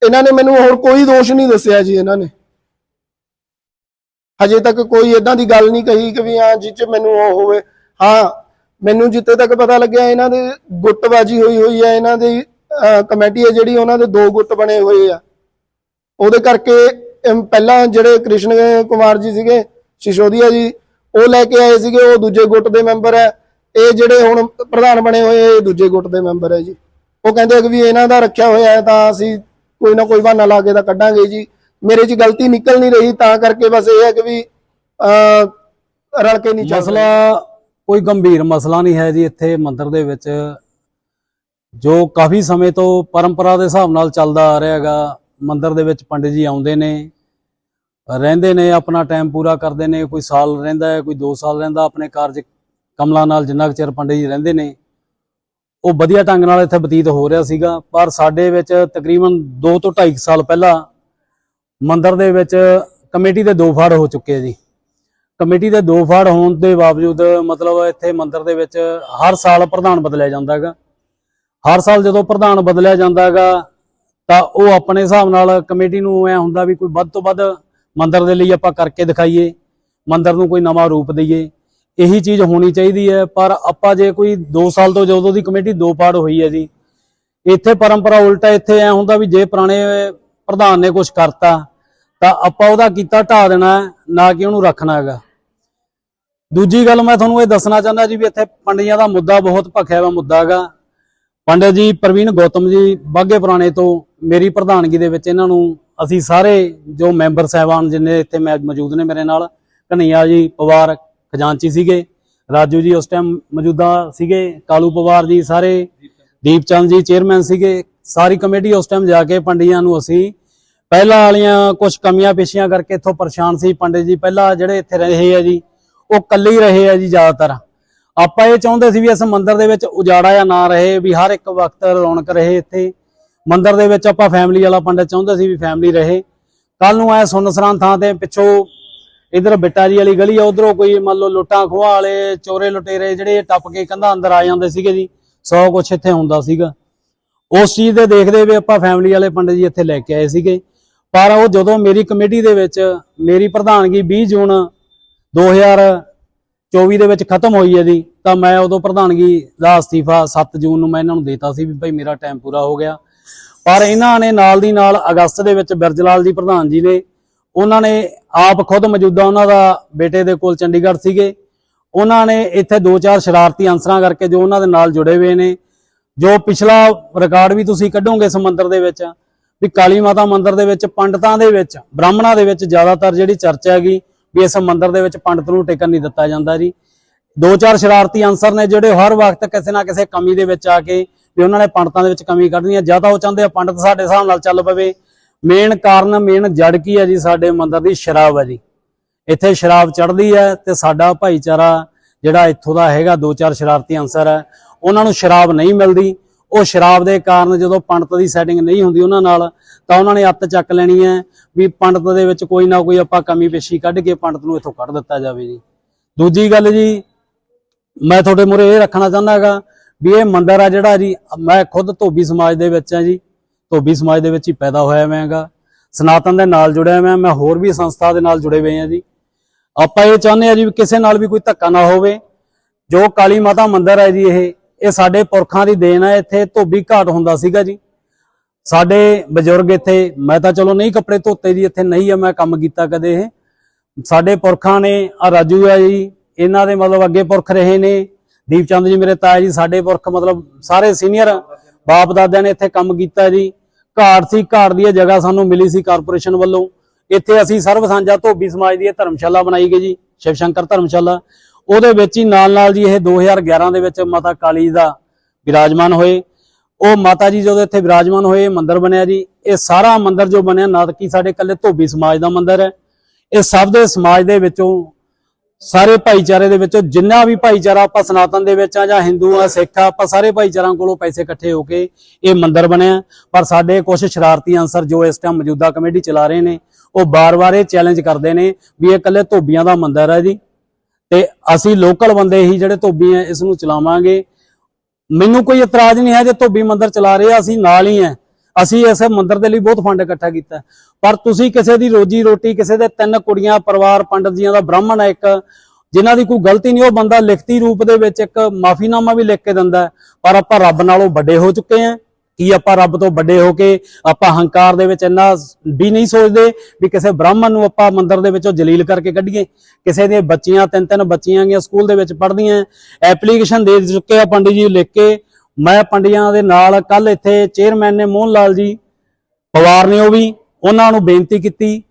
ਇਹਨਾਂ ਨੇ ਮੈਨੂੰ ਹੋਰ ਕੋਈ ਦੋਸ਼ ਨਹੀਂ ਦੱਸਿਆ ਜੀ ਇਹਨਾਂ ਨੇ। ਹਜੇ ਤੱਕ ਕੋਈ ਇਦਾਂ ਦੀ ਗੱਲ ਨਹੀਂ ਕਹੀ ਕਿ ਵੀ ਹਾਂ ਜਿਹ ਮੈਨੂੰ ਉਹ ਹੋਵੇ। ਹਾਂ ਮੈਨੂੰ ਜਿੱਥੇ ਤੱਕ ਪਤਾ ਲੱਗਿਆ ਇਹਨਾਂ ਦੇ ਗੁੱਟਬਾਜੀ ਹੋਈ ਹੋਈ ਹੈ ਇਹਨਾਂ ਦੀ ਅਹ, ਕਮੇਟੀ ਹੈ ਜਿਹੜੀ ਉਹਨਾਂ ਦੇ ਦੋ ਗੁੱਟ ਬਣੇ ਹੋਏ ਆ। ਉਹਦੇ ਕਰਕੇ ਪਹਿਲਾਂ ਜਿਹੜੇ ਕ੍ਰਿਸ਼ਨ ਕੁਮਾਰ ਜੀ ਸੀਗੇ ਸ਼ਿਸ਼ੋਦੀਆ ਜੀ ਉਹ ਲੈ ਕੇ ਆਏ ਸੀਗੇ ਉਹ ਦੂਜੇ ਗੁੱਟ ਦੇ ਮੈਂਬਰ ਹੈ। ਇਹ ਜਿਹੜੇ ਹੁਣ ਪ੍ਰਧਾਨ ਬਣੇ ਹੋਏ ਇਹ ਦੂਜੇ ਗੁੱਟ ਦੇ ਮੈਂਬਰ ਹੈ ਜੀ। ਉਹ ਕਹਿੰਦੇ ਕਿ ਵੀ ਇਹਨਾਂ ਦਾ ਰੱਖਿਆ ਹੋਇਆ ਹੈ ਤਾਂ ਅਸੀਂ ਕੋਈ ਨਾ ਕੋਈ ਬਹਾਨਾ ਲਾ ਕੇ ਤਾਂ ਕੱਢਾਂਗੇ ਜੀ। ਮੇਰੇ 'ਚ ਗਲਤੀ ਨਿਕਲ ਨਹੀਂ ਰਹੀ ਤਾਂ ਕਰਕੇ ਬਸ ਇਹ ਹੈ ਕਿ ਵੀ ਅਹ, ਰਲ ਕੇ ਨਹੀਂ ਚੱਲ ਮਸਲਾ ਕੋਈ ਗੰਭੀਰ ਮਸਲਾ ਨਹੀਂ ਹੈ ਜੀ ਇੱਥੇ ਮੰਦਿਰ ਦੇ ਵਿੱਚ। ਜੋ ਕਾਫੀ ਸਮੇਂ ਤੋਂ ਪਰੰਪਰਾ ਦੇ ਹਿਸਾਬ ਨਾਲ ਚੱਲਦਾ ਆ ਰਿਹਾ ਹੈਗਾ ਮੰਦਿਰ ਦੇ ਵਿੱਚ ਪੰਡਿਤ ਜੀ ਆਉਂਦੇ ਨੇ, ਰਹਿੰਦੇ ਨੇ, ਆਪਣਾ ਟਾਈਮ ਪੂਰਾ ਕਰਦੇ ਨੇ, ਕੋਈ ਸਾਲ ਰਹਿੰਦਾ ਹੈ, ਕੋਈ 2 ਸਾਲ ਰਹਿੰਦਾ, ਆਪਣੇ ਕਾਰਜ ਕਮਲਾਂ ਨਾਲ ਜਿੰਨਾ ਕੁ ਚਿਰ ਪੰਡਿਤ ਜੀ ਰਹਿੰਦੇ ਨੇ, ਉਹ ਵਧੀਆ ਢੰਗ ਨਾਲ ਇੱਥੇ ਬਤੀਤ ਹੋ ਰਿਹਾ ਸੀਗਾ, ਪਰ ਸਾਡੇ ਵਿੱਚ ਤਕਰੀਬਨ 2 ਤੋਂ 2.5 ਸਾਲ ਪਹਿਲਾਂ ਮੰਦਿਰ ਦੇ ਵਿੱਚ ਕਮੇਟੀ ਦੇ ਦੋ ਫਾੜ ਹੋ ਚੁੱਕੇ ਆ ਜੀ। ਕਮੇਟੀ ਦੇ ਦੋ ਫਾੜ ਹੋਣ ਦੇ ਬਾਵਜੂਦ ਮਤਲਬ ਇੱਥੇ ਮੰਦਿਰ ਦੇ ਵਿੱਚ ਹਰ ਸਾਲ ਪ੍ਰਧਾਨ ਬਦਲਿਆ ਜਾਂਦਾ ਹੈਗਾ। ਹਰ ਸਾਲ ਜਦੋਂ ਪ੍ਰਧਾਨ ਬਦਲਿਆ ਜਾਂਦਾ ਹੈਗਾ ਤਾਂ ਉਹ ਆਪਣੇ ਹਿਸਾਬ ਨਾਲ ਕਮੇਟੀ ਨੂੰ ਐ ਹੁੰਦਾ ਵੀ ਕੋਈ ਵੱਧ ਤੋਂ ਵੱਧ ਮੰਦਰ ਦੇ ਲਈ ਆਪਾਂ ਕਰਕੇ ਦਿਖਾਈਏ, ਮੰਦਰ ਨੂੰ ਕੋਈ ਨਵਾਂ ਰੂਪ ਦਈਏ। ਇਹੀ ਚੀਜ਼ ਹੋਣੀ ਚਾਹੀਦੀ ਹੈ, ਪਰ ਆਪਾਂ ਜੇ ਕੋਈ 2 ਸਾਲ ਤੋਂ ਜਦੋਂ ਦੀ ਕਮੇਟੀ ਦੋ ਪਾੜ ਹੋਈ ਹੈ ਜੀ, ਇੱਥੇ ਪਰੰਪਰਾ ਉਲਟਾ ਇੱਥੇ ਐ ਹੁੰਦਾ ਵੀ ਜੇ ਪੁਰਾਣੇ ਪ੍ਰਧਾਨ ਨੇ ਕੁਝ ਕਰਤਾ, ਤਾਂ ਆਪਾਂ ਉਹਦਾ ਕੀਤਾ ਢਾ ਦੇਣਾ, ਨਾ ਕਿ ਉਹਨੂੰ ਰੱਖਣਾ ਹੈਗਾ। ਦੂਜੀ ਗੱਲ ਮੈਂ ਤੁਹਾਨੂੰ ਇਹ ਦੱਸਣਾ ਚਾਹੁੰਦਾ ਜੀ ਵੀ ਇੱਥੇ ਪੰਡੀਆਂ ਦਾ ਮੁੱਦਾ ਬਹੁਤ ਭਖਿਆ ਹੋਇਆ ਮੁੱਦਾ ਹੈਗਾ। ਪੰਡਿਤ ਜੀ ਪ੍ਰਵੀਨ ਗੌਤਮ ਜੀ ਬਾਗੇ ਪੁਰਾਣੇ ਤੋਂ ਮੇਰੀ ਪ੍ਰਧਾਨਗੀ ਦੇ ਵਿੱਚ ਇਹਨਾਂ ਨੂੰ ਅਸੀਂ ਸਾਰੇ ਜੋ ਮੈਂਬਰ ਸਹਿਬਾਨ ਜਿੰਨੇ ਇੱਥੇ ਮੈਂ ਮੌਜੂਦ ਨੇ ਮੇਰੇ ਨਾਲ ਕਨਈਆ ਜੀ, ਪਵਾਰ ਖਜ਼ਾਨਚੀ ਸੀਗੇ, ਰਾਜੂ ਜੀ ਉਸ ਟਾਈਮ ਮੌਜੂਦਾ ਸੀਗੇ, ਕਾਲੂ ਪਵਾਰ ਜੀ ਸਾਰੇ, ਦੀਪਚੰਦ ਜੀ ਚੇਅਰਮੈਨ ਸੀਗੇ, ਸਾਰੀ ਕਮੇਟੀ ਉਸ ਟਾਈਮ ਜਾ ਕੇ ਪੰਡਿਆਂ ਨੂੰ ਅਸੀਂ ਪਹਿਲਾਂ ਵਾਲੀਆਂ ਕੁਝ ਕਮੀਆਂ ਪੇਸ਼ੀਆਂ ਕਰਕੇ ਇੱਥੋਂ ਪਰੇਸ਼ਾਨ ਸੀ ਪੰਡਿਤ ਜੀ, ਪਹਿਲਾਂ ਜਿਹੜੇ ਇੱਥੇ ਰਹੇ ਆ ਜੀ, ਉਹ ਇਕੱਲੇ ਹੀ ਰਹੇ ਆ ਜੀ ਜ਼ਿਆਦਾਤਰ। ਆਪਾਂ ਇਹ ਚਾਹੁੰਦੇ ਸੀ ਵੀ ਇਸ ਮੰਦਿਰ ਦੇ ਵਿੱਚ ਉਜਾੜਾ ਜਾਂ ਨਾ ਰਹੇ, ਵੀ ਹਰ ਇੱਕ ਵਕਤ ਰੌਣਕ ਰਹੇ ਇੱਥੇ। ਮੰਦਿਰ ਦੇ ਵਿੱਚ ਆਪਾਂ ਫੈਮਿਲੀ ਵਾਲਾ ਪੰਡਿਤ ਚਾਹੁੰਦੇ ਸੀ ਵੀ ਫੈਮਿਲੀ ਰਹੇ। ਕੱਲ ਨੂੰ ਐ ਸੁੰਨਸਰਾਂ ਥਾਂ ਤੇ ਪਿੱਛੋਂ ਇਧਰ ਬਿੱਟਾ ਜੀ ਵਾਲੀ ਗਲੀ ਆ, ਉਧਰੋਂ ਕੋਈ ਮੰਨ ਲਓ ਲੁੱਟਾਂ ਖੋਹਾਂ ਵਾਲੇ, ਚੋਰੇ ਲੁਟੇਰੇ ਜਿਹੜੇ ਟੱਪ ਕੇ ਕੰਧਾਂ ਅੰਦਰ ਆ ਜਾਂਦੇ ਸੀਗੇ ਜੀ, ਸੌ ਕੁਛ ਇੱਥੇ ਹੁੰਦਾ ਸੀਗਾ। ਉਸ ਚੀਜ਼ ਦੇ ਦੇਖਦੇ ਵੀ ਆਪਾਂ ਫੈਮਿਲੀ ਵਾਲੇ ਪੰਡਿਤ ਜੀ ਇੱਥੇ ਲੈ ਕੇ ਆਏ ਸੀਗੇ। ਪਰ ਉਹ ਜਦੋਂ ਮੇਰੀ ਕਮੇਟੀ ਦੇ ਵਿੱਚ, ਮੇਰੀ ਪ੍ਰਧਾਨਗੀ 20 ਜੂਨ 2024 ਦੇ ਵਿੱਚ ਖਤਮ ਹੋਈ ਇਹਦੀ, ਤਾਂ ਮੈਂ ਉਦੋਂ ਪ੍ਰਧਾਨਗੀ ਦਾ ਅਸਤੀਫਾ 7 ਜੂਨ ਨੂੰ ਮੈਂ ਇਹਨਾਂ ਨੂੰ ਦੇਤਾ ਸੀ ਵੀ ਭਾਈ ਮੇਰਾ ਟਾਈਮ ਪੂਰਾ ਹੋ ਗਿਆ। ਪਰ ਇਹਨਾਂ ਨੇ ਨਾਲ ਦੀ ਨਾਲ ਅਗਸਤ ਦੇ ਵਿੱਚ ਬਿਰਜਲਾਲ ਜੀ ਪ੍ਰਧਾਨ ਜੀ ਨੇ, ਉਹਨਾਂ ਨੇ ਆਪ ਖੁਦ ਮੌਜੂਦਾ ਉਹਨਾਂ ਦਾ ਬੇਟੇ ਦੇ ਕੋਲ ਚੰਡੀਗੜ੍ਹ ਸੀਗੇ। ਉਹਨਾਂ ਨੇ ਇੱਥੇ ਦੋ ਚਾਰ ਸ਼ਰਾਰਤੀ ਅੰਸਰਾਂ ਕਰਕੇ ਜੋ ਉਹਨਾਂ ਦੇ ਨਾਲ ਜੁੜੇ ਹੋਏ ਨੇ, ਜੋ ਪਿਛਲਾ ਰਿਕਾਰਡ ਵੀ ਤੁਸੀਂ ਕੱਢੋਗੇ ਇਸ ਮੰਦਿਰ ਦੇ ਵਿੱਚ, ਵੀ ਕਾਲੀ ਮਾਤਾ ਮੰਦਿਰ ਦੇ ਵਿੱਚ, ਪੰਡਤਾਂ ਦੇ ਵਿੱਚ, ਬ੍ਰਾਹਮਣਾਂ ਦੇ ਵਿੱਚ ਜ਼ਿਆਦਾਤਰ ਜਿਹੜੀ ਚਰਚਾ ਹੈਗੀ ਵੀ ਇਸ ਮੰਦਿਰ ਦੇ ਵਿੱਚ ਪੰਡਤ ਨੂੰ ਟਿਕਣ ਨਹੀਂ ਦਿੱਤਾ ਜਾਂਦਾ ਜੀ। ਦੋ ਚਾਰ ਸ਼ਰਾਰਤੀ ਅੰਸਰ ਨੇ ਜਿਹੜੇ ਹਰ ਵਕਤ ਕਿਸੇ ਨਾ ਕਿਸੇ ਕਮੀ ਦੇ ਵਿੱਚ ਆ ਕੇ ਵੀ ਉਹਨਾਂ ਨੇ ਪੰਡਤਾਂ ਦੇ ਵਿੱਚ ਕਮੀ ਕੱਢਣੀ ਹੈ ਜਾਂ ਤਾਂ ਉਹ ਚਾਹੁੰਦੇ ਆ ਪੰਡਤ ਸਾਡੇ ਹਿਸਾਬ ਨਾਲ ਚੱਲ ਪਵੇ। ਮੇਨ ਕਾਰਨ, ਮੇਨ ਜੜ ਕੀ ਹੈ ਜੀ ਸਾਡੇ ਮੰਦਰ ਦੀ? ਸ਼ਰਾਬ ਹੈ ਜੀ। ਇੱਥੇ ਸ਼ਰਾਬ ਚੜ੍ਹਦੀ ਹੈ ਤੇ ਸਾਡਾ ਭਾਈਚਾਰਾ ਜਿਹੜਾ ਇੱਥੋਂ ਦਾ ਹੈਗਾ ਦੋ ਚਾਰ ਸ਼ਰਾਰਤੀ ਅੰਸਰ ਹੈ ਉਹਨਾਂ ਨੂੰ ਸ਼ਰਾਬ ਨਹੀਂ ਮਿਲਦੀ। ਉਹ ਸ਼ਰਾਬ ਦੇ ਕਾਰਨ ਜਦੋਂ ਪੰਡਤ ਦੀ ਸੈਟਿੰਗ ਨਹੀਂ ਹੁੰਦੀ ਉਹਨਾਂ ਨਾਲ, ਤਾਂ ਉਹਨਾਂ ਨੇ ਅੱਤ ਚੱਕ ਲੈਣੀ ਹੈ ਵੀ ਪੰਡਤ ਦੇ ਵਿੱਚ ਕੋਈ ਨਾ ਕੋਈ ਆਪਾਂ ਕਮੀ ਪੇਸ਼ੀ ਕੱਢ ਕੇ ਪੰਡਤ ਨੂੰ ਇੱਥੋਂ ਕੱਢ ਦਿੱਤਾ ਜਾਵੇ ਜੀ। ਦੂਜੀ ਗੱਲ ਜੀ, ਮੈਂ ਤੁਹਾਡੇ ਮੂਹਰੇ ਇਹ ਰੱਖਣਾ ਚਾਹੁੰਦਾ ਹੈਗਾ ਵੀ ਇਹ ਮੰਦਰ ਆ ਜਿਹੜਾ ਜੀ, ਮੈਂ ਖੁਦ ਧੋਬੀ ਸਮਾਜ ਦੇ ਵਿੱਚ ਆ ਜੀ, ਧੋਬੀ ਸਮਾਜ ਦੇ ਵਿੱਚ ਹੀ ਪੈਦਾ ਹੋਇਆ ਮੈਂ ਹੈਗਾ। ਸਨਾਤਨ ਦੇ ਨਾਲ ਜੁੜਿਆ ਮੈਂ ਮੈਂ ਹੋਰ ਵੀ ਸੰਸਥਾ ਦੇ ਨਾਲ ਜੁੜੇ ਹੋਏ ਆ ਜੀ। ਆਪਾਂ ਇਹ ਚਾਹੁੰਦੇ ਆ ਜੀ ਵੀ ਕਿਸੇ ਨਾਲ ਵੀ ਕੋਈ ਧੱਕਾ ਨਾ ਹੋਵੇ, ਜੋ ਕਾਲੀ ਮਾਤਾ ਮੰਦਿਰ ਹੈ ਜੀ ਇਹ ਇਹ ਸਾਡੇ ਪੁਰਖਾਂ ਦੀ ਦੇਣ ਹੈ ਇੱਥੇ ਧੋਬੀ ਘਾਟ ਹੁੰਦਾ ਸੀਗਾ ਜੀ। ਸਾਡੇ ਬਜ਼ੁਰਗ ਇੱਥੇ, ਮੈਂ ਤਾਂ ਚਲੋ ਨਹੀਂ ਕੱਪੜੇ ਧੋਤੇ ਜੀ, ਇੱਥੇ ਨਹੀਂ ਆ ਮੈਂ ਕੰਮ ਕੀਤਾ ਕਦੇ ਇਹ। ਸਾਡੇ ਪੁਰਖਾਂ ਨੇ ਆ ਰਾਜੂ ਆ ਜੀ, ਇਹਨਾਂ ਦੇ ਮਤਲਬ ਅੱਗੇ ਪੁਰਖ ਰਹੇ ਨੇ। ਦੀਪਚੰਦ ਜੀ ਮੇਰੇ ਤਾਇਆ ਜੀ, ਸਾਡੇ ਪੁਰਖ ਮਤਲਬ ਸਾਰੇ ਸੀਨੀਅਰ ਬਾਪ ਦਾਦਿਆਂ ਨੇ ਇੱਥੇ ਕੰਮ ਕੀਤਾ ਜੀ। ਘਾਟ ਸੀ, ਘਾਟ ਦੀ ਜਗ੍ਹਾ ਸਾਨੂੰ ਮਿਲੀ ਸੀ ਕਾਰਪੋਰੇਸ਼ਨ ਵੱਲੋਂ। ਇੱਥੇ ਅਸੀਂ ਸਰਵ ਸਾਂਝਾ ਧੋਬੀ ਸਮਾਜ ਦੀ ਇਹ ਧਰਮਸ਼ਾਲਾ ਬਣਾਈ ਗਈ ਜੀ, ਸ਼ਿਵ ਸ਼ੰਕਰ ਧਰਮਸ਼ਾਲਾ। ਉਹਦੇ ਵਿੱਚ ਹੀ ਨਾਲ ਨਾਲ ਜੀ ਇਹ 2011 ਦੇ ਵਿੱਚ ਮਾਤਾ ਕਾਲੀ ਦਾ ਵਿਰਾਜਮਾਨ ਹੋਏ। ਉਹ ਮਾਤਾ ਜੀ ਜਦੋਂ ਇੱਥੇ ਵਿਰਾਜਮਾਨ ਹੋਏ, ਇਹ ਮੰਦਿਰ ਬਣਿਆ ਜੀ। ਇਹ ਸਾਰਾ ਮੰਦਿਰ ਜੋ ਬਣਿਆ, ਨਾ ਕਿ ਸਾਡੇ ਇਕੱਲੇ ਧੋਬੀ ਸਮਾਜ ਦਾ ਮੰਦਿਰ ਹੈ। ਇਹ ਸਭ ਦੇ ਸਮਾਜ ਦੇ ਵਿੱਚੋਂ, ਸਾਰੇ ਭਾਈਚਾਰੇ ਦੇ ਵਿੱਚੋਂ, ਜਿੰਨਾ ਵੀ ਭਾਈਚਾਰਾ ਆਪਾਂ ਸਨਾਤਨ ਦੇ ਵਿੱਚ ਆ ਜਾਂ ਹਿੰਦੂ ਆ, ਸਿੱਖ ਆ, ਆਪਾਂ ਸਾਰੇ ਭਾਈਚਾਰਿਆਂ ਕੋਲੋਂ ਪੈਸੇ ਇਕੱਠੇ ਹੋ ਕੇ ਇਹ ਮੰਦਿਰ ਬਣਿਆ। ਪਰ ਸਾਡੇ ਕੁਝ ਸ਼ਰਾਰਤੀ ਅਨਸਰ ਜੋ ਇਸ ਟਾਈਮ ਮੌਜੂਦਾ ਕਮੇਟੀ ਚਲਾ ਰਹੇ ਨੇ, ਉਹ ਬਾਰ-ਬਾਰ ਇਹ ਚੈਲੰਜ ਕਰਦੇ ਨੇ ਵੀ ਇਹ ਇਕੱਲੇ ਧੋਬੀਆਂ ਦਾ ਮੰਦਿਰ ਹੈ ਜੀ। ਤੇ ਅਸੀਂ ਲੋਕਲ ਬੰਦੇ ਹੀ ਜਿਹੜੇ ਧੋਬੀ ਆ ਇਸ ਨੂੰ ਚਲਾਵਾਂਗੇ। ਮੈਨੂੰ ਕੋਈ ਇਤਰਾਜ਼ ਨਹੀਂ ਹੈ ਜੇ ਧੋਬੀ ਮੰਦਰ ਚਲਾ ਰਹੇ ਆ, ਅਸੀਂ ਨਾਲ ਹੀ ਆ ਅਸੀਂ ਇਸ ਮੰਦਰ ਦੇ ਲਈ ਬਹੁਤ ਫੰਡ ਇਕੱਠਾ ਕੀਤਾ ਪਰ ਤੁਸੀਂ ਕਿਸੇ ਦੀ ਰੋਜੀ ਰੋਟੀ, ਕਿਸੇ ਦੇ ਤਿੰਨ ਕੁੜੀਆਂ, ਪਰਿਵਾਰ, ਪੰਡਤ ਜੀਆਂ ਦਾ ਬ੍ਰਾਹਮਣ ਹੈ ਇੱਕ, ਜਿਨ੍ਹਾਂ ਦੀ ਕੋਈ ਗਲਤੀ ਨਹੀਂ, ਉਹ ਬੰਦਾ ਲਿਖਤੀ ਰੂਪ ਦੇ ਵਿੱਚ ਇੱਕ ਮਾਫੀਨਾਮਾ ਵੀ ਲਿਖ ਕੇ ਦਿੰਦਾ ਪਰ ਆਪਾਂ ਰੱਬ ਨਾਲੋਂ ਵੱਡੇ ਹੋ ਚੁੱਕੇ ਹਾਂ ਕੀ ਆਪਾਂ ਰੱਬ ਤੋਂ ਵੱਡੇ ਹੋ ਕੇ ਆਪਾਂ ਹੰਕਾਰ ਦੇ ਵਿੱਚ ਇੰਨਾ ਵੀ ਨਹੀਂ ਸੋਚਦੇ ਵੀ ਕਿਸੇ ਬ੍ਰਾਹਮਣ ਨੂੰ ਆਪਾਂ ਮੰਦਰ ਦੇ ਵਿੱਚੋਂ ਜਲੀਲ ਕਰਕੇ ਕੱਢੀਏ। ਕਿਸੇ ਦੀਆਂ ਬੱਚੀਆਂ ਤਿੰਨ ਤਿੰਨ ਬੱਚੀਆਂ ਗੀਆਂ ਸਕੂਲ ਦੇ ਵਿੱਚ ਪੜ੍ਹਦੀਆਂ ਐਪਲੀਕੇਸ਼ਨ ਦੇ ਚੁੱਕੇ ਆ ਪੰਡਿਤ ਜੀ ਲਿਖ ਕੇ। ਮੈਂ ਪੰਡਿਆਂ ਦੇ ਨਾਲ ਕੱਲ ਇੱਥੇ ਚੇਅਰਮੈਨ ਨੇ ਮੋਹਨ ਲਾਲ ਜੀ, ਪਵਾਰ ਨੇ ਉਹ ਵੀ, ਉਹਨਾਂ ਨੂੰ ਬੇਨਤੀ ਕੀਤੀ।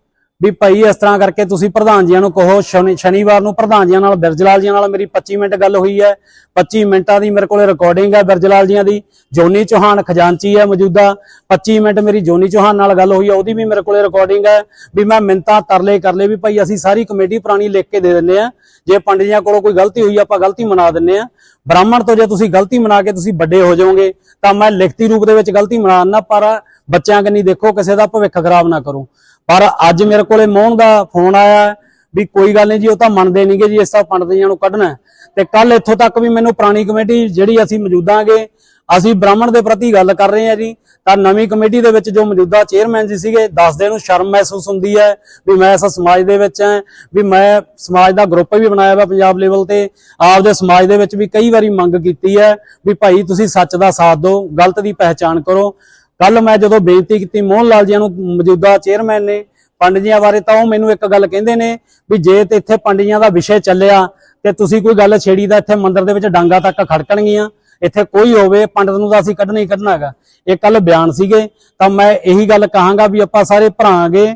ਵੀ ਭਾਈ ਇਸ ਤਰ੍ਹਾਂ ਕਰਕੇ ਤੁਸੀਂ ਪ੍ਰਧਾਨ ਜੀਆਂ ਨੂੰ ਕਹੋ, ਸ਼ਨੀ- ਸ਼ਨੀਵਾਰ ਨੂੰ ਪ੍ਰਧਾਨ ਜੀਆਂ ਨਾਲ, ਬਿਰਜਲਾਲ ਜੀਆਂ ਨਾਲ ਮੇਰੀ 25 ਮਿੰਟ ਗੱਲ ਹੋਈ ਹੈ। 25 ਮਿੰਟਾਂ ਦੀ ਮੇਰੇ ਕੋਲੇ ਰਿਕਾਰਡਿੰਗ ਹੈ ਬਿਰਜਲਾਲ ਜੀਆਂ ਦੀ। ਜੋਨੀ ਚੌਹਾਨ ਖਜ਼ਾਨਚੀ ਹੈ ਮੌਜੂਦਾ। 25 ਮਿੰਟ ਮੇਰੀ ਜੋਨੀ ਚੌਹਾਨ ਨਾਲ ਗੱਲ ਹੋਈ ਹੈ, ਉਹਦੀ ਵੀ ਮੇਰੇ ਕੋਲੇ ਰਿਕਾਰਡਿੰਗ ਹੈ। ਵੀ ਮੈਂ ਮਿੰਤਾ ਤਰਲੇ ਕਰਲੇ ਵੀ ਭਾਈ ਅਸੀਂ ਸਾਰੀ ਕਮੇਟੀ ਪੁਰਾਣੀ ਲਿਖ ਕੇ ਦੇ ਦਿੰਦੇ ਆ ਜੇ ਪੰਡਿਤ ਜੀਆਂ ਕੋਲੋਂ ਕੋਈ ਗਲਤੀ ਹੋਈ, ਆਪਾਂ ਗਲਤੀ ਮਨਾ ਦਿੰਦੇ ਆ ਬ੍ਰਾਹਮਣ ਤੋਂ ਜੇ ਤੁਸੀਂ ਗਲਤੀ ਮਨਾ ਕੇ ਤੁਸੀਂ ਵੱਡੇ ਹੋ ਜਾਓਗੇ, ਤਾਂ ਮੈਂ ਲਿਖਤੀ ਰੂਪ ਦੇ ਵਿੱਚ ਗਲਤੀ ਮਨਾਣਾ ਪਰ। ਬੱਚਿਆਂ ਕੰਨੀ ਦੇਖੋ, ਕਿਸੇ ਦਾ ਭਵਿੱਖ ਖਰਾਬ ਨਾ ਕਰੋ। ਪਰ ਅੱਜ ਮੇਰੇ ਕੋਲੇ ਮੋਹਨ ਦਾ ਫੋਨ ਆਇਆ ਵੀ ਕੋਈ ਗੱਲ ਨਹੀਂ ਜੀ, ਉਹ ਤਾਂ ਮੰਨਦੇ ਨਹੀਂਗੇ ਜੀ, ਇਸ ਤਾਂ ਪੰਡਤ ਨੂੰ ਕੱਢਣਾ। ਤੇ ਕੱਲ ਇੱਥੋਂ ਤੱਕ ਵੀ ਮੈਨੂੰ ਪੁਰਾਣੀ ਕਮੇਟੀ ਜਿਹੜੀ ਅਸੀਂ ਮੌਜੂਦਾਂਗੇ ਅਸੀਂ ਬ੍ਰਾਹਮਣ ਦੇ ਪ੍ਰਤੀ ਗੱਲ ਕਰ ਰਹੇ ਹਾਂ ਜੀ, ਤਾਂ ਨਵੀਂ ਕਮੇਟੀ ਦੇ ਵਿੱਚ ਜੋ ਮੌਜੂਦਾ ਚੇਅਰਮੈਨ ਜੀ ਸੀਗੇ ਦੱਸਦੇ ਨੂੰ ਸ਼ਰਮ ਮਹਿਸੂਸ ਹੁੰਦੀ ਹੈ ਵੀ ਮੈਂ ਇਸ ਸਮਾਜ ਦੇ ਵਿੱਚ ਹਾਂ, ਵੀ ਮੈਂ ਸਮਾਜ ਦਾ ਗਰੁੱਪ ਵੀ ਬਣਾਇਆ ਵਾ ਪੰਜਾਬ ਲੈਵਲ ਤੇ। ਆਪਦੇ ਸਮਾਜ ਦੇ ਵਿੱਚ ਵੀ ਕਈ ਵਾਰੀ ਮੰਗ ਕੀਤੀ ਹੈ ਵੀ ਭਾਈ ਤੁਸੀਂ ਸੱਚ ਦਾ ਸਾਥ ਦਿਓ, ਗਲਤ ਦੀ ਪਹਿਚਾਣ ਕਰੋ। ਕੱਲ ਮੈਂ ਜਦੋਂ ਬੇਨਤੀ ਕੀਤੀ ਮੋਹਨ ਲਾਲ ਜੀ ਨੂੰ ਮੌਜੂਦਾ ਚੇਅਰਮੈਨ ਨੇ ਪੰਡਜੀਆਂ ਬਾਰੇ ਤਾਂ ਉਹ ਮੈਨੂੰ ਇੱਕ ਗੱਲ ਕਹਿੰਦੇ ਨੇ ਵੀ ਜੇ ਤੇ ਇੱਥੇ ਪੰਡਜੀਆਂ ਦਾ ਵਿਸ਼ੇ ਚੱਲਿਆ ਤੇ ਤੁਸੀਂ ਕੋਈ ਗੱਲ ਛੇੜੀ ਦਾ ਇੱਥੇ ਮੰਦਿਰ ਦੇ ਵਿੱਚ ਡਾਂਗਾ ਤੱਕ ਖੜਕਣਗੀਆਂ, ਇੱਥੇ ਕੋਈ ਹੋਵੇ ਪੰਡਤ ਨੂੰ ਤਾਂ ਅਸੀਂ ਕੱਢਣਾ ਹੀ ਕੱਢਣਾ ਹੈਗਾ। ਇਹ ਕੱਲ ਬਿਆਨ ਸੀਗੇ, ਤਾਂ ਮੈਂ ਇਹੀ ਗੱਲ ਕਹਾਂਗਾ ਵੀ ਆਪਾਂ ਸਾਰੇ ਭਰਾਂਗੇ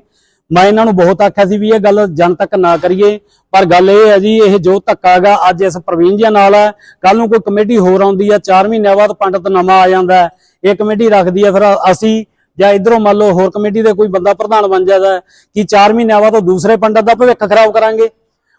ਮੈਂ ਇਹਨਾਂ ਨੂੰ ਬਹੁਤ ਆਖਿਆ ਸੀ ਵੀ ਇਹ ਗੱਲ ਜਨ ਤੱਕ ਨਾ ਕਰੀਏ, ਪਰ ਗੱਲ ਇਹ ਹੈ ਜੀ, ਇਹ ਜੋ ਧੱਕਾ ਹੈਗਾ, ਅੱਜ ਇਸ ਪ੍ਰਵੀਨ ਜੀ ਨਾਲ ਹੈ। ਕੱਲ ਨੂੰ ਕੋਈ ਕਮੇਟੀ ਹੋਰ ਆਉਂਦੀ ਹੈ 4 ਮਹੀਨਿਆਂ ਬਾਅਦ ਪੰਡਤ ਨਵਾਂ ਆ ਜਾਂਦਾ ਇਹ ਕਮੇਟੀ ਰੱਖਦੀ ਹੈ, ਫਿਰ ਅਸੀਂ ਜਾਂ ਇਧਰੋਂ ਮੰਨ ਲਓ ਹੋਰ ਕਮੇਟੀ ਦੇ ਕੋਈ ਬੰਦਾ ਪ੍ਰਧਾਨ ਬਣ ਜਾਂਦਾ ਕਿ 4 ਮਹੀਨਿਆਂ ਬਾਅਦ ਉਹ ਦੂਸਰੇ ਪੰਡਤ ਦਾ ਭਵਿੱਖ ਖਰਾਬ ਕਰਾਂਗੇ,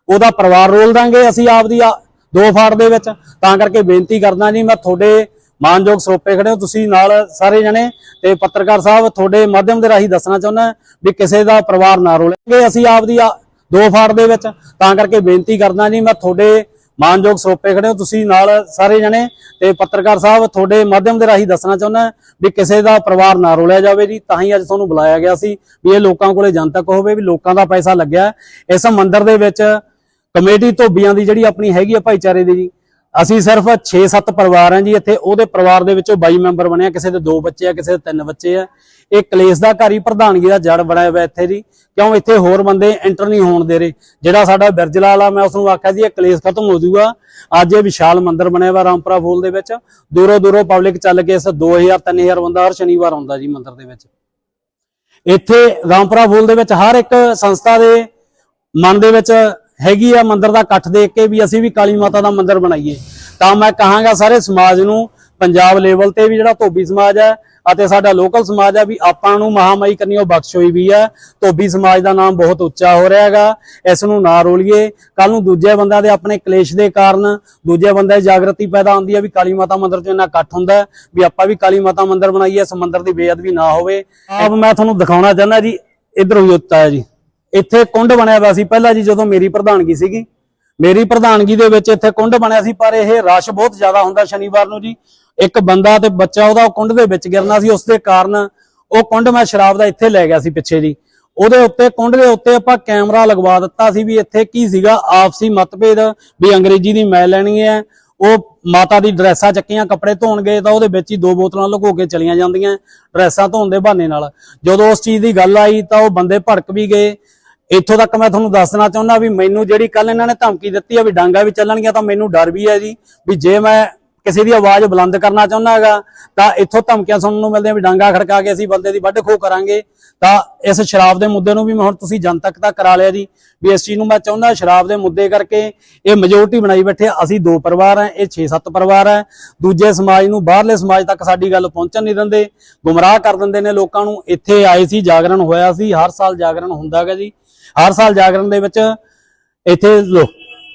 ਉਹਦਾ ਪਰਿਵਾਰ ਰੋਲ ਦਾਂਗੇ ਅਸੀਂ ਆਪਦੀ ਆ- ਦੋ ਫਾੜ ਦੇ ਵਿੱਚ। ਤਾਂ ਕਰਕੇ ਬੇਨਤੀ ਕਰਦਾ ਜੀ, ਮੈਂ ਤੁਹਾਡੇ ਮਾਨਯੋਗ ਸਰੋਪੇ ਖੜੇ ਹੋ, ਤੁਸੀਂ ਨਾਲ ਸਾਰੇ ਜਣੇ ਤੇ ਪੱਤਰਕਾਰ ਸਾਹਿਬ ਤੁਹਾਡੇ ਮਾਧਿਅਮ ਦੇ ਰਾਹੀਂ ਦੱਸਣਾ ਚਾਹੁੰਦਾ ਵੀ ਕਿਸੇ ਦਾ ਪਰਿਵਾਰ ਨਾ ਰੋਲੇਗੇ ਅਸੀਂ ਆਪਦੀ ਆ- ਦੋ ਫਾੜ ਦੇ ਵਿੱਚ। ਤਾਂ ਕਰਕੇ ਬੇਨਤੀ ਕਰਦਾ ਜੀ, ਮੈਂ ਤੁਹਾਡੇ ਮਾਨਯੋਗ ਸਰੋਪੇ ਖੜੇ ਹੋ, ਤੁਸੀਂ ਨਾਲ ਸਾਰੇ ਜਣੇ ਤੇ ਪੱਤਰਕਾਰ ਸਾਹਿਬ, ਤੁਹਾਡੇ ਮਾਧਿਅਮ ਦੇ ਰਾਹੀਂ ਦੱਸਣਾ ਚਾਹੁੰਦਾ ਵੀ ਕਿਸੇ ਦਾ ਪਰਿਵਾਰ ਨਾ ਰੋਲਿਆ ਜਾਵੇ ਜੀ, ਤਾਂ ਹੀ ਅੱਜ ਤੁਹਾਨੂੰ ਬੁਲਾਇਆ ਗਿਆ ਸੀ ਵੀ ਇਹ ਲੋਕਾਂ ਕੋਲੇ ਜਨਤਕ ਹੋਵੇ, ਵੀ ਲੋਕਾਂ ਦਾ ਪੈਸਾ ਲੱਗਿਆ ਇਸ ਮੰਦਿਰ ਦੇ ਵਿੱਚ ਕਮੇਟੀ ਧੋਬੀਆਂ ਦੀ ਜਿਹੜੀ ਆਪਣੀ ਹੈਗੀ ਆ ਭਾਈਚਾਰੇ ਦੀ ਜੀ ਅਸੀਂ ਸਿਰਫ 6-7 ਪਰਿਵਾਰ ਹਾਂ ਜੀ, ਇੱਥੇ ਉਹਦੇ ਪਰਿਵਾਰ ਦੇ ਵਿੱਚੋਂ 22 ਮੈਂਬਰ ਬਣਿਆ ਕਿਸੇ ਦੇ ਦੋ ਬੱਚੇ ਆ, ਕਿਸੇ ਦੇ ਤਿੰਨ ਬੱਚੇ ਆ। ਇਹ ਕਲੇਸ਼ ਦਾ ਘਰ ਹੀ, ਪ੍ਰਧਾਨਗੀ ਦਾ ਜੜ ਬਣਿਆ ਹੋਇਆ ਇੱਥੇ ਜੀ। ਕਿਉਂ ਇੱਥੇ ਹੋਰ ਬੰਦੇ ਐਂਟਰ ਨਹੀਂ ਹੋਣ ਦੇ ਰਹੇ? ਜਿਹੜਾ ਸਾਡਾ ਬਿਰਜਲਾ ਆ, ਮੈਂ ਉਸ ਨੂੰ ਆਖਿਆ ਜੀ, ਇਹ ਕਲੇਸ਼ ਖਤਮ ਹੋ ਜਾਊਗਾ। ਅੱਜ ਇਹ ਵਿਸ਼ਾਲ ਮੰਦਿਰ ਬਣਿਆ ਹੋਇਆ ਰਾਮਪੁਰਾ ਫੂਲ ਦੇ ਵਿੱਚ। ਦੂਰੋਂ ਦੂਰੋਂ ਪਬਲਿਕ ਚੱਲ ਕੇ ਇਸ 2000 3000 ਬੰਦਾ ਹਰ ਸ਼ਨੀਵਾਰ ਆਉਂਦਾ ਜੀ ਮੰਦਿਰ ਦੇ ਵਿੱਚ। ਇੱਥੇ ਰਾਮਪੁਰਾ ਫੂਲ ਦੇ ਵਿੱਚ ਹਰ ਇੱਕ ਸੰਸਥਾ ਦੇ ਮਨ ਦੇ ਵਿੱਚ ਹੈਗੀ ਆ ਮੰਦਿਰ ਦਾ ਇਕੱਠ ਦੇਖ ਕੇ ਵੀ ਅਸੀਂ ਵੀ ਕਾਲੀ ਮਾਤਾ ਦਾ ਮੰਦਿਰ ਬਣਾਈਏ। ਤਾਂ ਮੈਂ ਕਹਾਂਗਾ ਸਾਰੇ ਸਮਾਜ ਨੂੰ ਪੰਜਾਬ ਲੈਵਲ ਤੇ ਵੀ ਜਿਹੜਾ ਧੋਬੀ ਸਮਾਜ ਹੈ ਅਤੇ ਸਾਡਾ ਲੋਕਲ ਸਮਾਜ ਆ ਵੀ ਆਪਾਂ ਨੂੰ ਮਹਾਮਾਈ ਕਰਨੀ ਉਹ ਬਖਸ਼ ਹੋਈ ਵੀ ਆ। ਧੋਬੀ ਸਮਾਜ ਦਾ ਨਾਮ ਬਹੁਤ ਉੱਚਾ ਹੋ ਰਿਹਾ ਹੈਗਾ। ਇਸ ਨੂੰ ਨਾ ਰੋਲੀਏ। ਕੱਲ ਨੂੰ ਦੂਜੇ ਬੰਦਿਆਂ ਦੇ ਆਪਣੇ ਕਲੇਸ਼ ਦੇ ਕਾਰਨ ਦੂਜੇ ਬੰਦੇ ਜਾਗਰਤੀ ਪੈਦਾ ਹੁੰਦੀ ਹੈ ਵੀ ਕਾਲੀ ਮਾਤਾ ਮੰਦਿਰ 'ਚ ਇੰਨਾ ਇਕੱਠ ਹੁੰਦਾ ਹੈ ਵੀ ਆਪਾਂ ਵੀ ਕਾਲੀ ਮਾਤਾ ਮੰਦਿਰ ਬਣਾਈਏ ਇਸ ਮੰਦਿਰ ਦੀ ਬੇਅਦਬੀ ਨਾ ਹੋਵੇ। ਆਪ ਮੈਂ ਤੁਹਾਨੂੰ ਦਿਖਾਉਣਾ ਚਾਹੁੰਦਾ ਜੀ ਇਧਰ ਵੀ ਉੱਤਾ ਹੈ ਜੀ। ਇੱਥੇ ਕੁੰਡ ਬਣਿਆ ਹੋਇਆ ਸੀ। ਪਹਿਲਾਂ ਜੀ ਜਦੋਂ ਮੇਰੀ ਪ੍ਰਧਾਨਗੀ ਸੀਗੀ, ਮੇਰੀ ਪ੍ਰਧਾਨਗੀ ਦੇ ਵਿੱਚ ਇੱਥੇ ਕੁੰਡ ਬਣਿਆ ਸੀ, ਪਰ ਇਹ ਰਸ਼ ਬਹੁਤ ਜ਼ਿਆਦਾ ਹੁੰਦਾ ਸ਼ਨੀਵਾਰ ਨੂੰ ਜੀ। ਇੱਕ ਬੰਦਾ ਤੇ ਬੱਚਾ ਉਹਦਾ ਕੁੰਡ ਦੇ ਵਿੱਚ ਗਿਰਨਾ ਸੀ, ਉਸ ਦੇ ਕਾਰਨ ਉਹ ਕੁੰਡ ਮੈਂ ਸ਼ਰਾਬ ਦਾ ਇੱਥੇ ਲੈ ਗਿਆ ਸੀ ਪਿੱਛੇ ਜੀ। ਉਹਦੇ ਉੱਤੇ, ਕੁੰਡ ਦੇ ਉੱਤੇ ਆਪਾਂ ਕੈਮਰਾ ਲਗਵਾ ਦਿੱਤਾ ਸੀ ਵੀ ਇੱਥੇ ਕੀ ਸੀਗਾ, ਆਪਸੀ ਮਤਭੇਦ ਵੀ ਅੰਗਰੇਜ਼ੀ ਦੀ ਮੈਂ ਲੈਣੀ ਹੈ। ਉਹ ਮਾਤਾ ਦੀ ਡਰੈਸਾਂ ਚੱਕੀਆਂ, ਕੱਪੜੇ ਧੋਣ ਗਏ ਤਾਂ ਉਹਦੇ ਵਿੱਚ ਹੀ ਦੋ ਬੋਤਲਾਂ ਲੁਕੋ ਕੇ ਚਲੀਆਂ ਜਾਂਦੀਆਂ, ਡਰੈਸਾਂ ਧੋਣ ਦੇ ਬਹਾਨੇ ਨਾਲ। ਜਦੋਂ ਉਸ ਚੀਜ਼ ਦੀ ਗੱਲ ਆਈ ਤਾਂ ਉਹ ਬੰਦੇ ਭੜਕ ਵੀ ਗਏ। ਇੱਥੋਂ ਤੱਕ ਮੈਂ ਤੁਹਾਨੂੰ ਦੱਸਣਾ ਚਾਹੁੰਦਾ ਵੀ ਮੈਨੂੰ ਜਿਹੜੀ ਕੱਲ ਇਹਨਾਂ ਨੇ ਧਮਕੀ ਦਿੱਤੀ ਆ ਵੀ ਡਾਂਗਾ ਵੀ ਚੱਲਣਗੀਆਂ, ਤਾਂ ਮੈਨੂੰ ਡਰ ਵੀ ਹੈ ਜੀ। ਵੀ ਜੇ ਮੈਂ ਕਿਸੇ ਦੀ ਆਵਾਜ਼ ਬੁਲੰਦ ਕਰਨਾ ਚਾਹੁੰਦਾ ਹੈਗਾ, ਤਾਂ ਇੱਥੋਂ ਧਮਕੀਆਂ ਸੁਣਨ ਨੂੰ ਮਿਲਦੀਆਂ ਵੀ ਡਾਂਗਾ ਖੜਕਾ ਕੇ ਅਸੀਂ ਬੰਦੇ ਦੀ ਵੱਢ ਖੋ ਕਰਾਂਗੇ। ਤਾਂ ਇਸ ਸ਼ਰਾਬ ਦੇ ਮੁੱਦੇ ਨੂੰ ਵੀ ਮੈਂ ਹੁਣ ਤੁਸੀਂ ਜਨਤਕ ਤੱਕ ਕਰਾ ਲਿਆ ਜੀ। ਵੀ ਇਸ ਚੀਜ਼ ਨੂੰ ਮੈਂ ਚਾਹੁੰਦਾ ਸ਼ਰਾਬ ਦੇ ਮੁੱਦੇ ਕਰਕੇ ਇਹ ਮੈਜੋਰਟੀ ਬਣਾਈ ਬੈਠੇ ਅਸੀਂ ਦੋ ਪਰਿਵਾਰ ਆ, ਇਹ 6-7 ਪਰਿਵਾਰ ਆ। ਦੂਜੇ ਸਮਾਜ ਨੂੰ, ਬਾਹਰਲੇ ਸਮਾਜ ਤੱਕ ਸਾਡੀ ਗੱਲ ਪਹੁੰਚਣ ਨਹੀਂ ਦਿੰਦੇ। ਗੁੰਮਰਾਹ ਕਰ ਦਿੰਦੇ ਨੇ ਲੋਕਾਂ ਨੂੰ। ਇੱਥੇ ਆਏ ਸੀ, ਜਾਗਰਣ ਹੋਇਆ ਸੀ, ਹਰ ਸਾਲ ਜਾਗਰਣ ਹੁੰਦਾਗਾ ਜੀ। ਹਰ ਸਾਲ ਜਾਗਰਣ ਦੇ ਵਿੱਚ ਇੱਥੇ ਲੋ-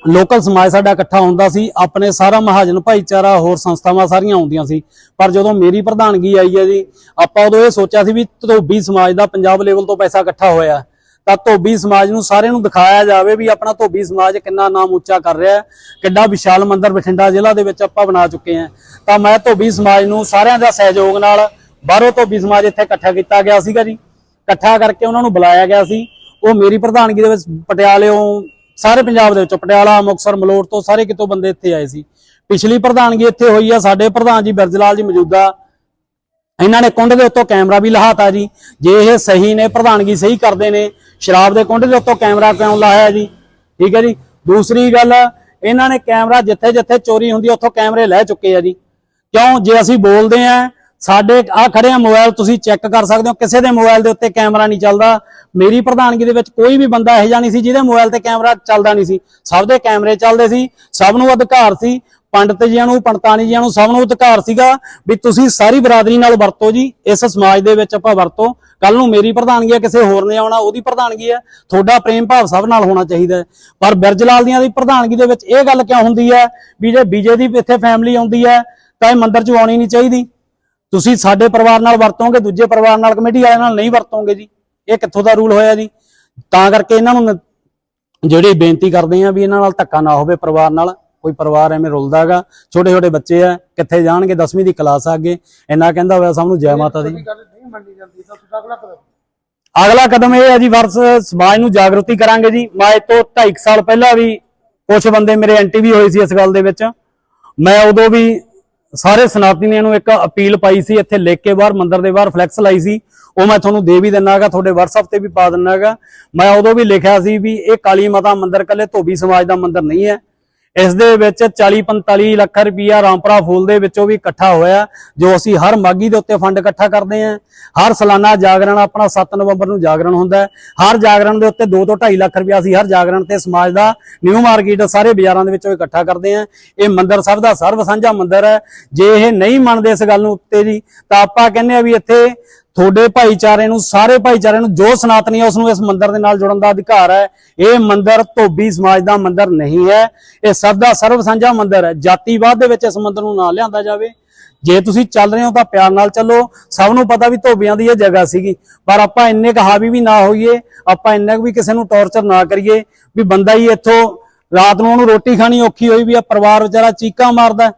ਲੋਕਲ ਸਮਾਜ ਸਾਡਾ ਇਕੱਠਾ ਹੁੰਦਾ ਸੀ, ਆਪਣੇ ਸਾਰਾ ਮਹਾਜਨ ਭਾਈਚਾਰਾ ਹੋਰ ਸੰਸਥਾਵਾਂ ਸਾਰੀਆਂ ਆਉਂਦੀਆਂ ਸੀ। ਪਰ ਜਦੋਂ ਮੇਰੀ ਪ੍ਰਧਾਨਗੀ ਆਈ ਹੈ ਜੀ, ਆਪਾਂ ਉਦੋਂ ਇਹ ਸੋਚਿਆ ਸੀ ਵੀ ਧੋਬੀ ਸਮਾਜ ਦਾ ਪੰਜਾਬ ਲੈਵਲ ਤੋਂ ਪੈਸਾ ਇਕੱਠਾ ਹੋਇਆ ਤਾਂ ਧੋਬੀ ਸਮਾਜ ਨੂੰ ਸਾਰਿਆਂ ਨੂੰ ਦਿਖਾਇਆ ਜਾਵੇ ਵੀ ਆਪਣਾ ਧੋਬੀ ਸਮਾਜ ਕਿੰਨਾ ਨਾਮ ਉੱਚਾ ਕਰ ਰਿਹਾ ਹੈ, ਕਿੱਡਾ ਵਿਸ਼ਾਲ ਮੰਦਿਰ ਬਠਿੰਡਾ ਜ਼ਿਲ੍ਹਾ ਦੇ ਵਿੱਚ ਆਪਾਂ ਬਣਾ ਚੁੱਕੇ ਹਾਂ। ਤਾਂ ਮੈਂ ਧੋਬੀ ਸਮਾਜ ਨੂੰ ਸਾਰਿਆਂ ਦਾ ਸਹਿਯੋਗ ਨਾਲ ਬਾਹਰੋਂ ਧੋਬੀ ਸਮਾਜ ਇੱਥੇ ਇਕੱਠਾ ਕੀਤਾ ਗਿਆ ਸੀਗਾ ਜੀ। ਇਕੱਠਾ ਕਰਕੇ ਉਹਨਾਂ ਨੂੰ ਬੁਲਾਇਆ ਗਿਆ ਸੀ। ਉਹ ਮੇਰੀ ਪ੍ਰਧਾਨਗੀ ਦੇ ਵਿੱਚ ਪਟਿਆਲਿਓਂ ਸਾਰੇ ਪੰਜਾਬ ਦੇ ਵਿੱਚੋਂ ਪਟਿਆਲਾ ਮੁਕਤਸਰ ਮਲੋਟ ਤੋਂ ਸਾਰੇ ਕਿਤੋਂ ਬੰਦੇ ਇੱਥੇ ਆਏ ਸੀ। ਪਿਛਲੀ ਪ੍ਰਧਾਨਗੀ ਇੱਥੇ ਹੋਈ ਆ ਸਾਡੇ ਪ੍ਰਧਾਨ ਜੀ ਬਿਰਜਲਾਲ ਜੀ ਮੌਜੂਦਾ। ਇਹਨਾਂ ਨੇ ਕੁੰਡ ਦੇ ਉੱਤੋਂ ਕੈਮਰਾ ਵੀ ਲਹਾਤਾ ਜੀ। ਜੇ ਇਹ ਸਹੀ ਨੇ ਪ੍ਰਧਾਨਗੀ ਸਹੀ ਕਰਦੇ ਨੇ ਸ਼ਰਾਬ ਦੇ ਕੁੰਡ ਦੇ ਉੱਤੋਂ ਕੈਮਰਾ ਕਿਉਂ ਲਾਇਆ ਜੀ? ਠੀਕ ਹੈ ਜੀ। ਦੂਸਰੀ ਗੱਲ ਇਹਨਾਂ ਨੇ ਕੈਮਰਾ ਜਿੱਥੇ ਜਿੱਥੇ ਚੋਰੀ ਹੁੰਦੀ ਆ, ਉੱਥੋਂ ਕੈਮਰੇ ਲੈ ਚੁੱਕੇ ਆ ਜੀ। ਕਿਉਂ? ਜੇ ਅਸੀਂ ਬੋਲਦੇ ਆ ਸਾਡੇ ਆ ਖੜੇ ਆ ਮੋਬਾਈਲ, ਤੁਸੀਂ ਚੈੱਕ ਕਰ ਸਕਦੇ ਹੋ, ਕਿਸੇ ਦੇ ਮੋਬਾਈਲ ਦੇ ਉੱਤੇ ਕੈਮਰਾ ਨਹੀਂ ਚੱਲਦਾ। ਮੇਰੀ ਪ੍ਰਧਾਨਗੀ ਦੇ ਵਿੱਚ ਕੋਈ ਵੀ ਬੰਦਾ ਇਹੋ ਜਿਹਾ ਨਹੀਂ ਸੀ ਜਿਹਦੇ ਮੋਬਾਈਲ ਤੇ ਕੈਮਰਾ ਚੱਲਦਾ ਨਹੀਂ ਸੀ। ਸਭ ਦੇ ਕੈਮਰੇ ਚੱਲਦੇ ਸੀ, ਸਭ ਨੂੰ ਅਧਿਕਾਰ ਸੀ। ਪੰਡਤ ਜੀਆਂ ਨੂੰ, ਪੰਡਤਾਨੀ ਜੀਆਂ ਨੂੰ ਸਭ ਨੂੰ ਅਧਿਕਾਰ ਸੀਗਾ ਵੀ ਤੁਸੀਂ ਸਾਰੀ ਬਰਾਦਰੀ ਨਾਲ ਵਰਤੋ ਜੀ, ਇਸ ਸਮਾਜ ਦੇ ਵਿੱਚ ਆਪਾਂ ਵਰਤੋ। ਕੱਲ ਨੂੰ ਮੇਰੀ ਪ੍ਰਧਾਨਗੀ ਹੈ ਕਿਸੇ ਹੋਰ ਨੇ ਆਉਣਾ, ਉਹਦੀ ਪ੍ਰਧਾਨਗੀ ਹੈ ਤੁਹਾਡਾ ਪ੍ਰੇਮ ਭਾਵ ਸਭ ਨਾਲ ਹੋਣਾ ਚਾਹੀਦਾ ਪਰ ਬਿਰਜਲਾਲ ਦੀਆਂ ਦੀ ਪ੍ਰਧਾਨਗੀ ਦੇ ਵਿੱਚ ਇਹ ਗੱਲ ਕਿਉਂ ਹੁੰਦੀ ਹੈ ਵੀ ਜੇ ਬੀਜੇ ਦੀ ਇੱਥੇ ਫੈਮਿਲੀ ਆਉਂਦੀ ਹੈ, ਤਾਂ ਇਹ ਮੰਦਿਰ 'ਚ ਆਉਣੀ ਨਹੀਂ ਚਾਹੀਦੀ। ਤੁਸੀਂ ਸਾਡੇ ਪਰਿਵਾਰ ਨਾਲ ਵਰਤੋਗੇ ਦੂਜੇ ਪਰਿਵਾਰ ਨਾਲ ਕਮੇਟੀ ਵਾਲਿਆਂ ਨਾਲ ਨਹੀਂ ਵਰਤੋਗੇ ਜੀ। ਇਹ ਕਿੱਥੋਂ ਦਾ ਰੂਲ ਹੋਇਆ ਜੀ? ਤਾਂ ਕਰਕੇ ਇਹਨਾਂ ਨੂੰ ਜਿਹੜੀ ਬੇਨਤੀ ਕਰਦੇ ਆ ਵੀ ਇਹਨਾਂ ਨਾਲ ਧੱਕਾ ਨਾ ਹੋਵੇ ਪਰਿਵਾਰ ਨਾਲ ਕੋਈ ਪਰਿਵਾਰ ਐਵੇਂ ਰੁਲਦਾ ਹੈਗਾ ਛੋਟੇ ਛੋਟੇ ਬੱਚੇ ਆ ਕਿੱਥੇ ਜਾਣਗੇ 10ਵੀਂ ਦੀ ਕਲਾਸ ਆ ਅੱਗੇ ਇੰਨਾ ਕਹਿੰਦਾ ਹੋਇਆ ਸਭ ਨੂੰ ਜੈ ਮਾਤਾ ਦੀ। ਅਗਲਾ ਕਦਮ। ਇਹ ਹੈ ਜੀ ਵਰਸ ਸਮਾਜ ਨੂੰ ਜਾਗਰੂਕਤੀ ਕਰਾਂਗੇ ਜੀ। ਮੈਂ ਤੋਂ 2.5 ਸਾਲ ਪਹਿਲਾਂ ਵੀ ਕੁਝ ਬੰਦੇ ਮੇਰੇ ਐਂਟੀ ਵੀ ਹੋਏ ਸੀ ਇਸ ਗੱਲ ਦੇ ਵਿੱਚ। ਮੈਂ ਉਦੋਂ ਵੀ ਸਾਰੇ ਸਨਾਤਨੀਆਂ ਨੂੰ ਇੱਕ ਅਪੀਲ ਪਾਈ ਸੀ, ਇੱਥੇ ਲਿਖ ਕੇ ਬਾਹਰ, ਮੰਦਿਰ ਦੇ ਬਾਹਰ ਫਲੈਕਸ ਲਾਈ ਸੀ। ਉਹ ਮੈਂ ਤੁਹਾਨੂੰ ਦੇ ਵੀ ਦਿੰਨਾਗਾ ਤੁਹਾਡੇ WhatsApp ਤੇ ਵੀ ਪਾ ਦਿੰਨਾਗਾ ਮੈਂ ਉਦੋਂ ਵੀ ਲਿਖਿਆ ਸੀ ਵੀ ਇਹ ਕਾਲੀ ਮਾਤਾ ਮੰਦਿਰ ਕੱਲੇ ਧੋਬੀ ਸਮਾਜ ਦਾ ਮੰਦਿਰ ਨਹੀਂ ਹੈ। ਇਸ ਦੇ ਵਿੱਚ 40 45 ਲੱਖ ਰੁਪਈਆ ਰਾਮਪੁਰਾ ਫੂਲ ਦੇ ਵਿੱਚੋਂ ਵੀ ਇਕੱਠਾ ਹੋਇਆ, ਜੋ ਅਸੀਂ ਹਰ ਮਾਗੀ ਦੇ ਉੱਤੇ ਫੰਡ ਇਕੱਠਾ ਕਰਦੇ ਹਾਂ। ਹਰ ਸਾਲਾਨਾ ਜਾਗਰਣ ਆਪਣਾ 7 ਨਵੰਬਰ ਨੂੰ ਜਾਗਰਣ ਹੁੰਦਾ ਹਰ ਜਾਗਰਣ ਦੇ ਉੱਤੇ 2 ਤੋਂ 2.5 ਲੱਖ ਰੁਪਇਆ ਅਸੀਂ ਹਰ ਜਾਗਰਣ ਤੇ ਸਮਾਜ ਦਾ ਨਿਊ ਮਾਰਕੀਟ ਸਾਰੇ ਬਾਜ਼ਾਰਾਂ ਦੇ ਵਿੱਚੋਂ ਇਕੱਠਾ ਕਰਦੇ ਹਾਂ। ਇਹ ਮੰਦਿਰ ਸਭ ਦਾ ਸਰਵ ਸਾਂਝਾ ਮੰਦਿਰ ਹੈ। ਜੇ ਇਹ ਨਹੀਂ ਮੰਨਦੇ ਇਸ ਗੱਲ ਨੂੰ ਉੱਤੇ ਜੀ, ਤਾਂ ਆਪਾਂ ਕਹਿੰਦੇ ਆ ਵੀ ਇੱਥੇ ਤੁਹਾਡੇ ਭਾਈਚਾਰੇ ਨੂੰ, ਸਾਰੇ ਭਾਈਚਾਰੇ ਨੂੰ, ਜੋ ਸਨਾਤਨੀ ਹੈ ਉਸ ਨੂੰ ਇਸ ਮੰਦਿਰ ਦੇ ਨਾਲ ਜੁੜਨ ਦਾ ਅਧਿਕਾਰ ਹੈ। ਇਹ ਮੰਦਿਰ ਧੋਬੀ ਸਮਾਜ ਦਾ ਮੰਦਿਰ ਨਹੀਂ ਹੈ। ਇਹ ਸਭ ਦਾ ਸਰਵ ਸਾਂਝਾ ਮੰਦਿਰ ਹੈ। ਜਾਤੀਵਾਦ ਦੇ ਵਿੱਚ ਇਸ ਮੰਦਿਰ ਨੂੰ ਨਾ ਲਿਆਂਦਾ ਜਾਵੇ। ਜੇ ਤੁਸੀਂ ਚੱਲ ਰਹੇ ਹੋ ਤਾਂ ਪਿਆਰ ਨਾਲ ਚੱਲੋ। ਸਭ ਨੂੰ ਪਤਾ ਵੀ ਧੋਬੀਆਂ ਦੀ ਇਹ ਜਗ੍ਹਾ ਸੀਗੀ। ਪਰ ਆਪਾਂ ਇੰਨੇ ਕੁ ਹਾਵੀ ਵੀ ਨਾ ਹੋਈਏ। ਆਪਾਂ ਇੰਨਾ ਕੁ ਵੀ ਕਿਸੇ ਨੂੰ ਟੌਰਚਰ ਨਾ ਕਰੀਏ। ਵੀ ਬੰਦਾ ਹੀ ਇੱਥੋਂ ਰਾਤ ਨੂੰ ਉਹਨੂੰ ਰੋਟੀ ਖਾਣੀ ਔਖੀ ਹੋਈ ਵੀ ਆ, ਪਰਿਵਾਰ ਵਿਚਾਰਾ ਚੀਕਾਂ ਮਾਰਦਾ।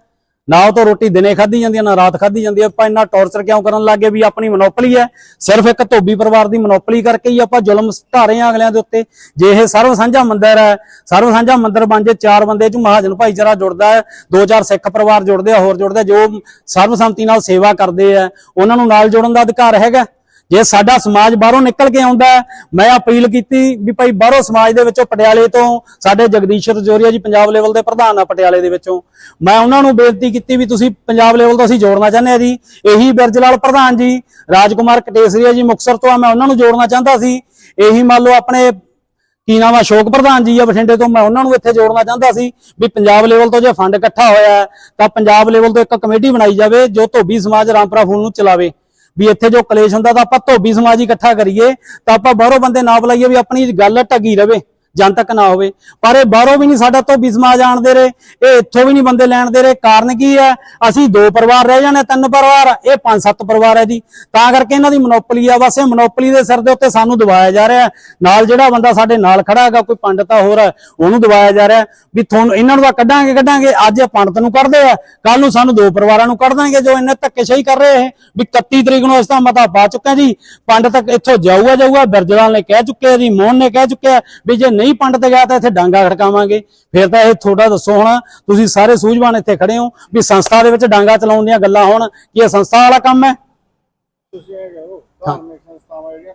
ਨਾ ਉਹ ਤੋਂ ਰੋਟੀ ਦਿਨੇ ਖਾਧੀ ਜਾਂਦੀ ਹੈ ਨਾ ਰਾਤ ਖਾਧੀ ਜਾਂਦੀ ਹੈ ਆਪਾਂ ਇੰਨਾ ਟੌਰਚਰ ਕਿਉਂ ਕਰਨ ਲੱਗੇ ਵੀ ਆਪਣੀ ਮਨੋਪਲੀ ਹੈ? ਸਿਰਫ ਇੱਕ ਧੋਬੀ ਪਰਿਵਾਰ ਦੀ ਮਨੋਪਲੀ ਕਰਕੇ ਹੀ ਆਪਾਂ ਜ਼ੁਲਮ ਧਾਰੇ ਹਾਂ ਅਗਲਿਆਂ ਦੇ ਉੱਤੇ। ਜੇ ਇਹ ਸਰਵ ਸਾਂਝਾ ਮੰਦਿਰ ਹੈ ਸਰਵ ਸਾਂਝਾ ਮੰਦਿਰ ਬਣ ਜੇ ਚਾਰ ਬੰਦੇ ਚ ਮਹਾਜਨ ਭਾਈਚਾਰਾ ਜੁੜਦਾ ਹੈ ਦੋ ਚਾਰ ਸਿੱਖ ਪਰਿਵਾਰ ਜੁੜਦੇ ਆ ਹੋਰ ਜੁੜਦੇ ਆ, ਜੋ ਸਰਵਸੰਮਤੀ ਨਾਲ ਸੇਵਾ ਕਰਦੇ ਆ ਉਹਨਾਂ ਨੂੰ ਨਾਲ ਜੁੜਨ ਦਾ ਅਧਿਕਾਰ ਹੈਗਾ। ਜੇ ਸਾਡਾ ਸਮਾਜ ਬਾਹਰੋਂ ਨਿਕਲ ਕੇ ਆਉਂਦਾ ਮੈਂ ਅਪੀਲ ਕੀਤੀ ਵੀ ਭਾਈ ਬਾਹਰੋਂ ਸਮਾਜ ਦੇ ਵਿੱਚੋਂ ਪਟਿਆਲੇ ਤੋਂ ਸਾਡੇ ਜਗਦੀਸ਼ਰ ਜੋਰੀਆ ਜੀ ਪੰਜਾਬ ਲੈਵਲ ਦੇ ਪ੍ਰਧਾਨ ਆ ਪਟਿਆਲੇ ਦੇ ਵਿੱਚੋਂ। ਮੈਂ ਉਹਨਾਂ ਨੂੰ ਬੇਨਤੀ ਕੀਤੀ ਵੀ ਤੁਸੀਂ ਪੰਜਾਬ ਲੈਵਲ ਤੋਂ ਅਸੀਂ ਜੋੜਨਾ ਚਾਹੁੰਦੇ ਆ ਜੀ। ਇਹੀ ਬਿਰਜਲਾਲ ਪ੍ਰਧਾਨ ਜੀ, ਰਾਜਕੁਮਾਰ ਕਟੇਸਰੀਆ ਜੀ ਮੁਕਤਸਰ ਤੋਂ ਆ, ਮੈਂ ਉਹਨਾਂ ਨੂੰ ਜੋੜਨਾ ਚਾਹੁੰਦਾ ਸੀ। ਇਹੀ ਮੰਨ ਲਓ ਆਪਣੇ ਕੀ ਨਾਮ ਆ, ਅਸ਼ੋਕ ਪ੍ਰਧਾਨ ਜੀ ਆ ਬਠਿੰਡੇ ਤੋਂ, ਮੈਂ ਉਹਨਾਂ ਨੂੰ ਇੱਥੇ ਜੋੜਨਾ ਚਾਹੁੰਦਾ ਸੀ ਵੀ ਪੰਜਾਬ ਲੈਵਲ ਤੋਂ ਜੇ ਫੰਡ ਇਕੱਠਾ ਹੋਇਆ ਤਾਂ ਪੰਜਾਬ ਲੈਵਲ ਤੋਂ ਇੱਕ ਕਮੇਟੀ ਬਣਾਈ ਜਾਵੇ ਜੋ ਧੋਬੀ ਸਮਾਜ ਰਾਮਪੁਰਾ ਫੂਲ ਨੂੰ ਚਲਾਵੇ। ਵੀ ਇੱਥੇ ਜੋ ਕਲੇਸ਼ ਹੁੰਦਾ ਤਾਂ ਆਪਾਂ ਧੋਬੀ ਸਮਾਜ ਇਕੱਠਾ ਕਰੀਏ, ਤਾਂ ਆਪਾਂ ਬਾਹਰੋਂ ਬੰਦੇ ਨਾ ਬੁਲਾਈਏ ਵੀ ਆਪਣੀ ਗੱਲ ਢੱਗੀ ਰਵੇ। ਜਨਤਕ ਨਾ ਹੋਵੇ। ਪਰ ਇਹ ਬਾਹਰੋਂ ਵੀ ਨਹੀਂ ਸਾਡਾ ਧੋਬੀ ਸਮਾਜ ਆਣਦੇ ਰਹੇ। ਇਹ ਇੱਥੋਂ ਵੀ ਨਹੀਂ ਬੰਦੇ ਲੈਣ ਦੇ ਰਹੇ। ਕਾਰਨ ਕੀ ਹੈ? ਅਸੀਂ ਦੋ ਪਰਿਵਾਰ ਰਹਿ ਜਾਣੇ ਤਿੰਨ ਪਰਿਵਾਰ ਇਹ ਪੰਜ ਸੱਤ ਪਰਿਵਾਰ ਹੈ ਜੀ। ਤਾਂ ਕਰਕੇ ਇਹਨਾਂ ਦੀ ਮਨੋਪਲੀ ਆ ਬਸ ਇਹ ਮਨੋਪਲੀ ਦੇ ਸਿਰ ਦੇ ਉੱਤੇ ਸਾਨੂੰ ਦਬਾਇਆ ਜਾ ਰਿਹਾ ਨਾਲ ਜਿਹੜਾ ਬੰਦਾ ਸਾਡੇ ਨਾਲ ਖੜਾ ਹੈਗਾ ਕੋਈ ਪੰਡਤ ਆ ਹੋਰ ਹੈ, ਉਹਨੂੰ ਦਬਾਇਆ ਜਾ ਰਿਹਾ ਵੀ ਤੁਹਾਨੂੰ ਇਹਨਾਂ ਨੂੰ ਤਾਂ ਕੱਢਾਂਗੇ ਕੱਢਾਂਗੇ। ਅੱਜ ਇਹ ਪੰਡਤ ਨੂੰ ਕੱਢਦੇ ਆ ਕੱਲ ਨੂੰ ਸਾਨੂੰ ਦੋ ਪਰਿਵਾਰਾਂ ਨੂੰ ਕੱਢ ਦੇਣਗੇ ਜੋ ਇੰਨੇ ਧੱਕੇਸ਼ਾਹੀ ਕਰ ਰਹੇ ਇਹ। ਵੀ 31 ਤਰੀਕ ਨੂੰ ਇਸ ਦਾ ਮਤਾ ਪਾ ਚੁੱਕੇ ਜੀ। ਪੰਡਤ ਇੱਥੋਂ ਜਾਊਗਾ ਜਾਊਗਾ ਬਿਰਜਵਾਲ ਨੇ ਕਹਿ ਚੁੱਕਿਆ ਜੀ ਮੋਹਨ ਨੇ ਕਹਿ ਚੁੱਕਿਆ ਵੀ ਜੇ ਨਹੀਂ ਪੰਡਤ ਗਿਆ ਤਾਂ ਇੱਥੇ ਡਾਂਗਾ ਖੜਕਾਵਾਂਗੇ। ਫਿਰ ਤਾਂ ਇਹ ਤੁਹਾਡਾ ਦੱਸੋ ਹੁਣ, ਤੁਸੀਂ ਸਾਰੇ ਸੂਝਵਾਨ ਇੱਥੇ ਖੜੇ ਹੋ ਵੀ ਸੰਸਥਾ ਦੇ ਵਿੱਚ ਡਾਂਗਾ ਚਲਾਉਣ ਦੀਆਂ ਗੱਲਾਂ ਹੋਣ, ਕੀ ਇਹ ਸੰਸਥਾ ਵਾਲਾ ਕੰਮ ਹੈ? ਤੁਸੀਂ ਇਹ ਕਹੋ ਧਾਰਮਿਕ ਸੰਸਥਾਵਾਂ ਜਿਹੜੀਆਂ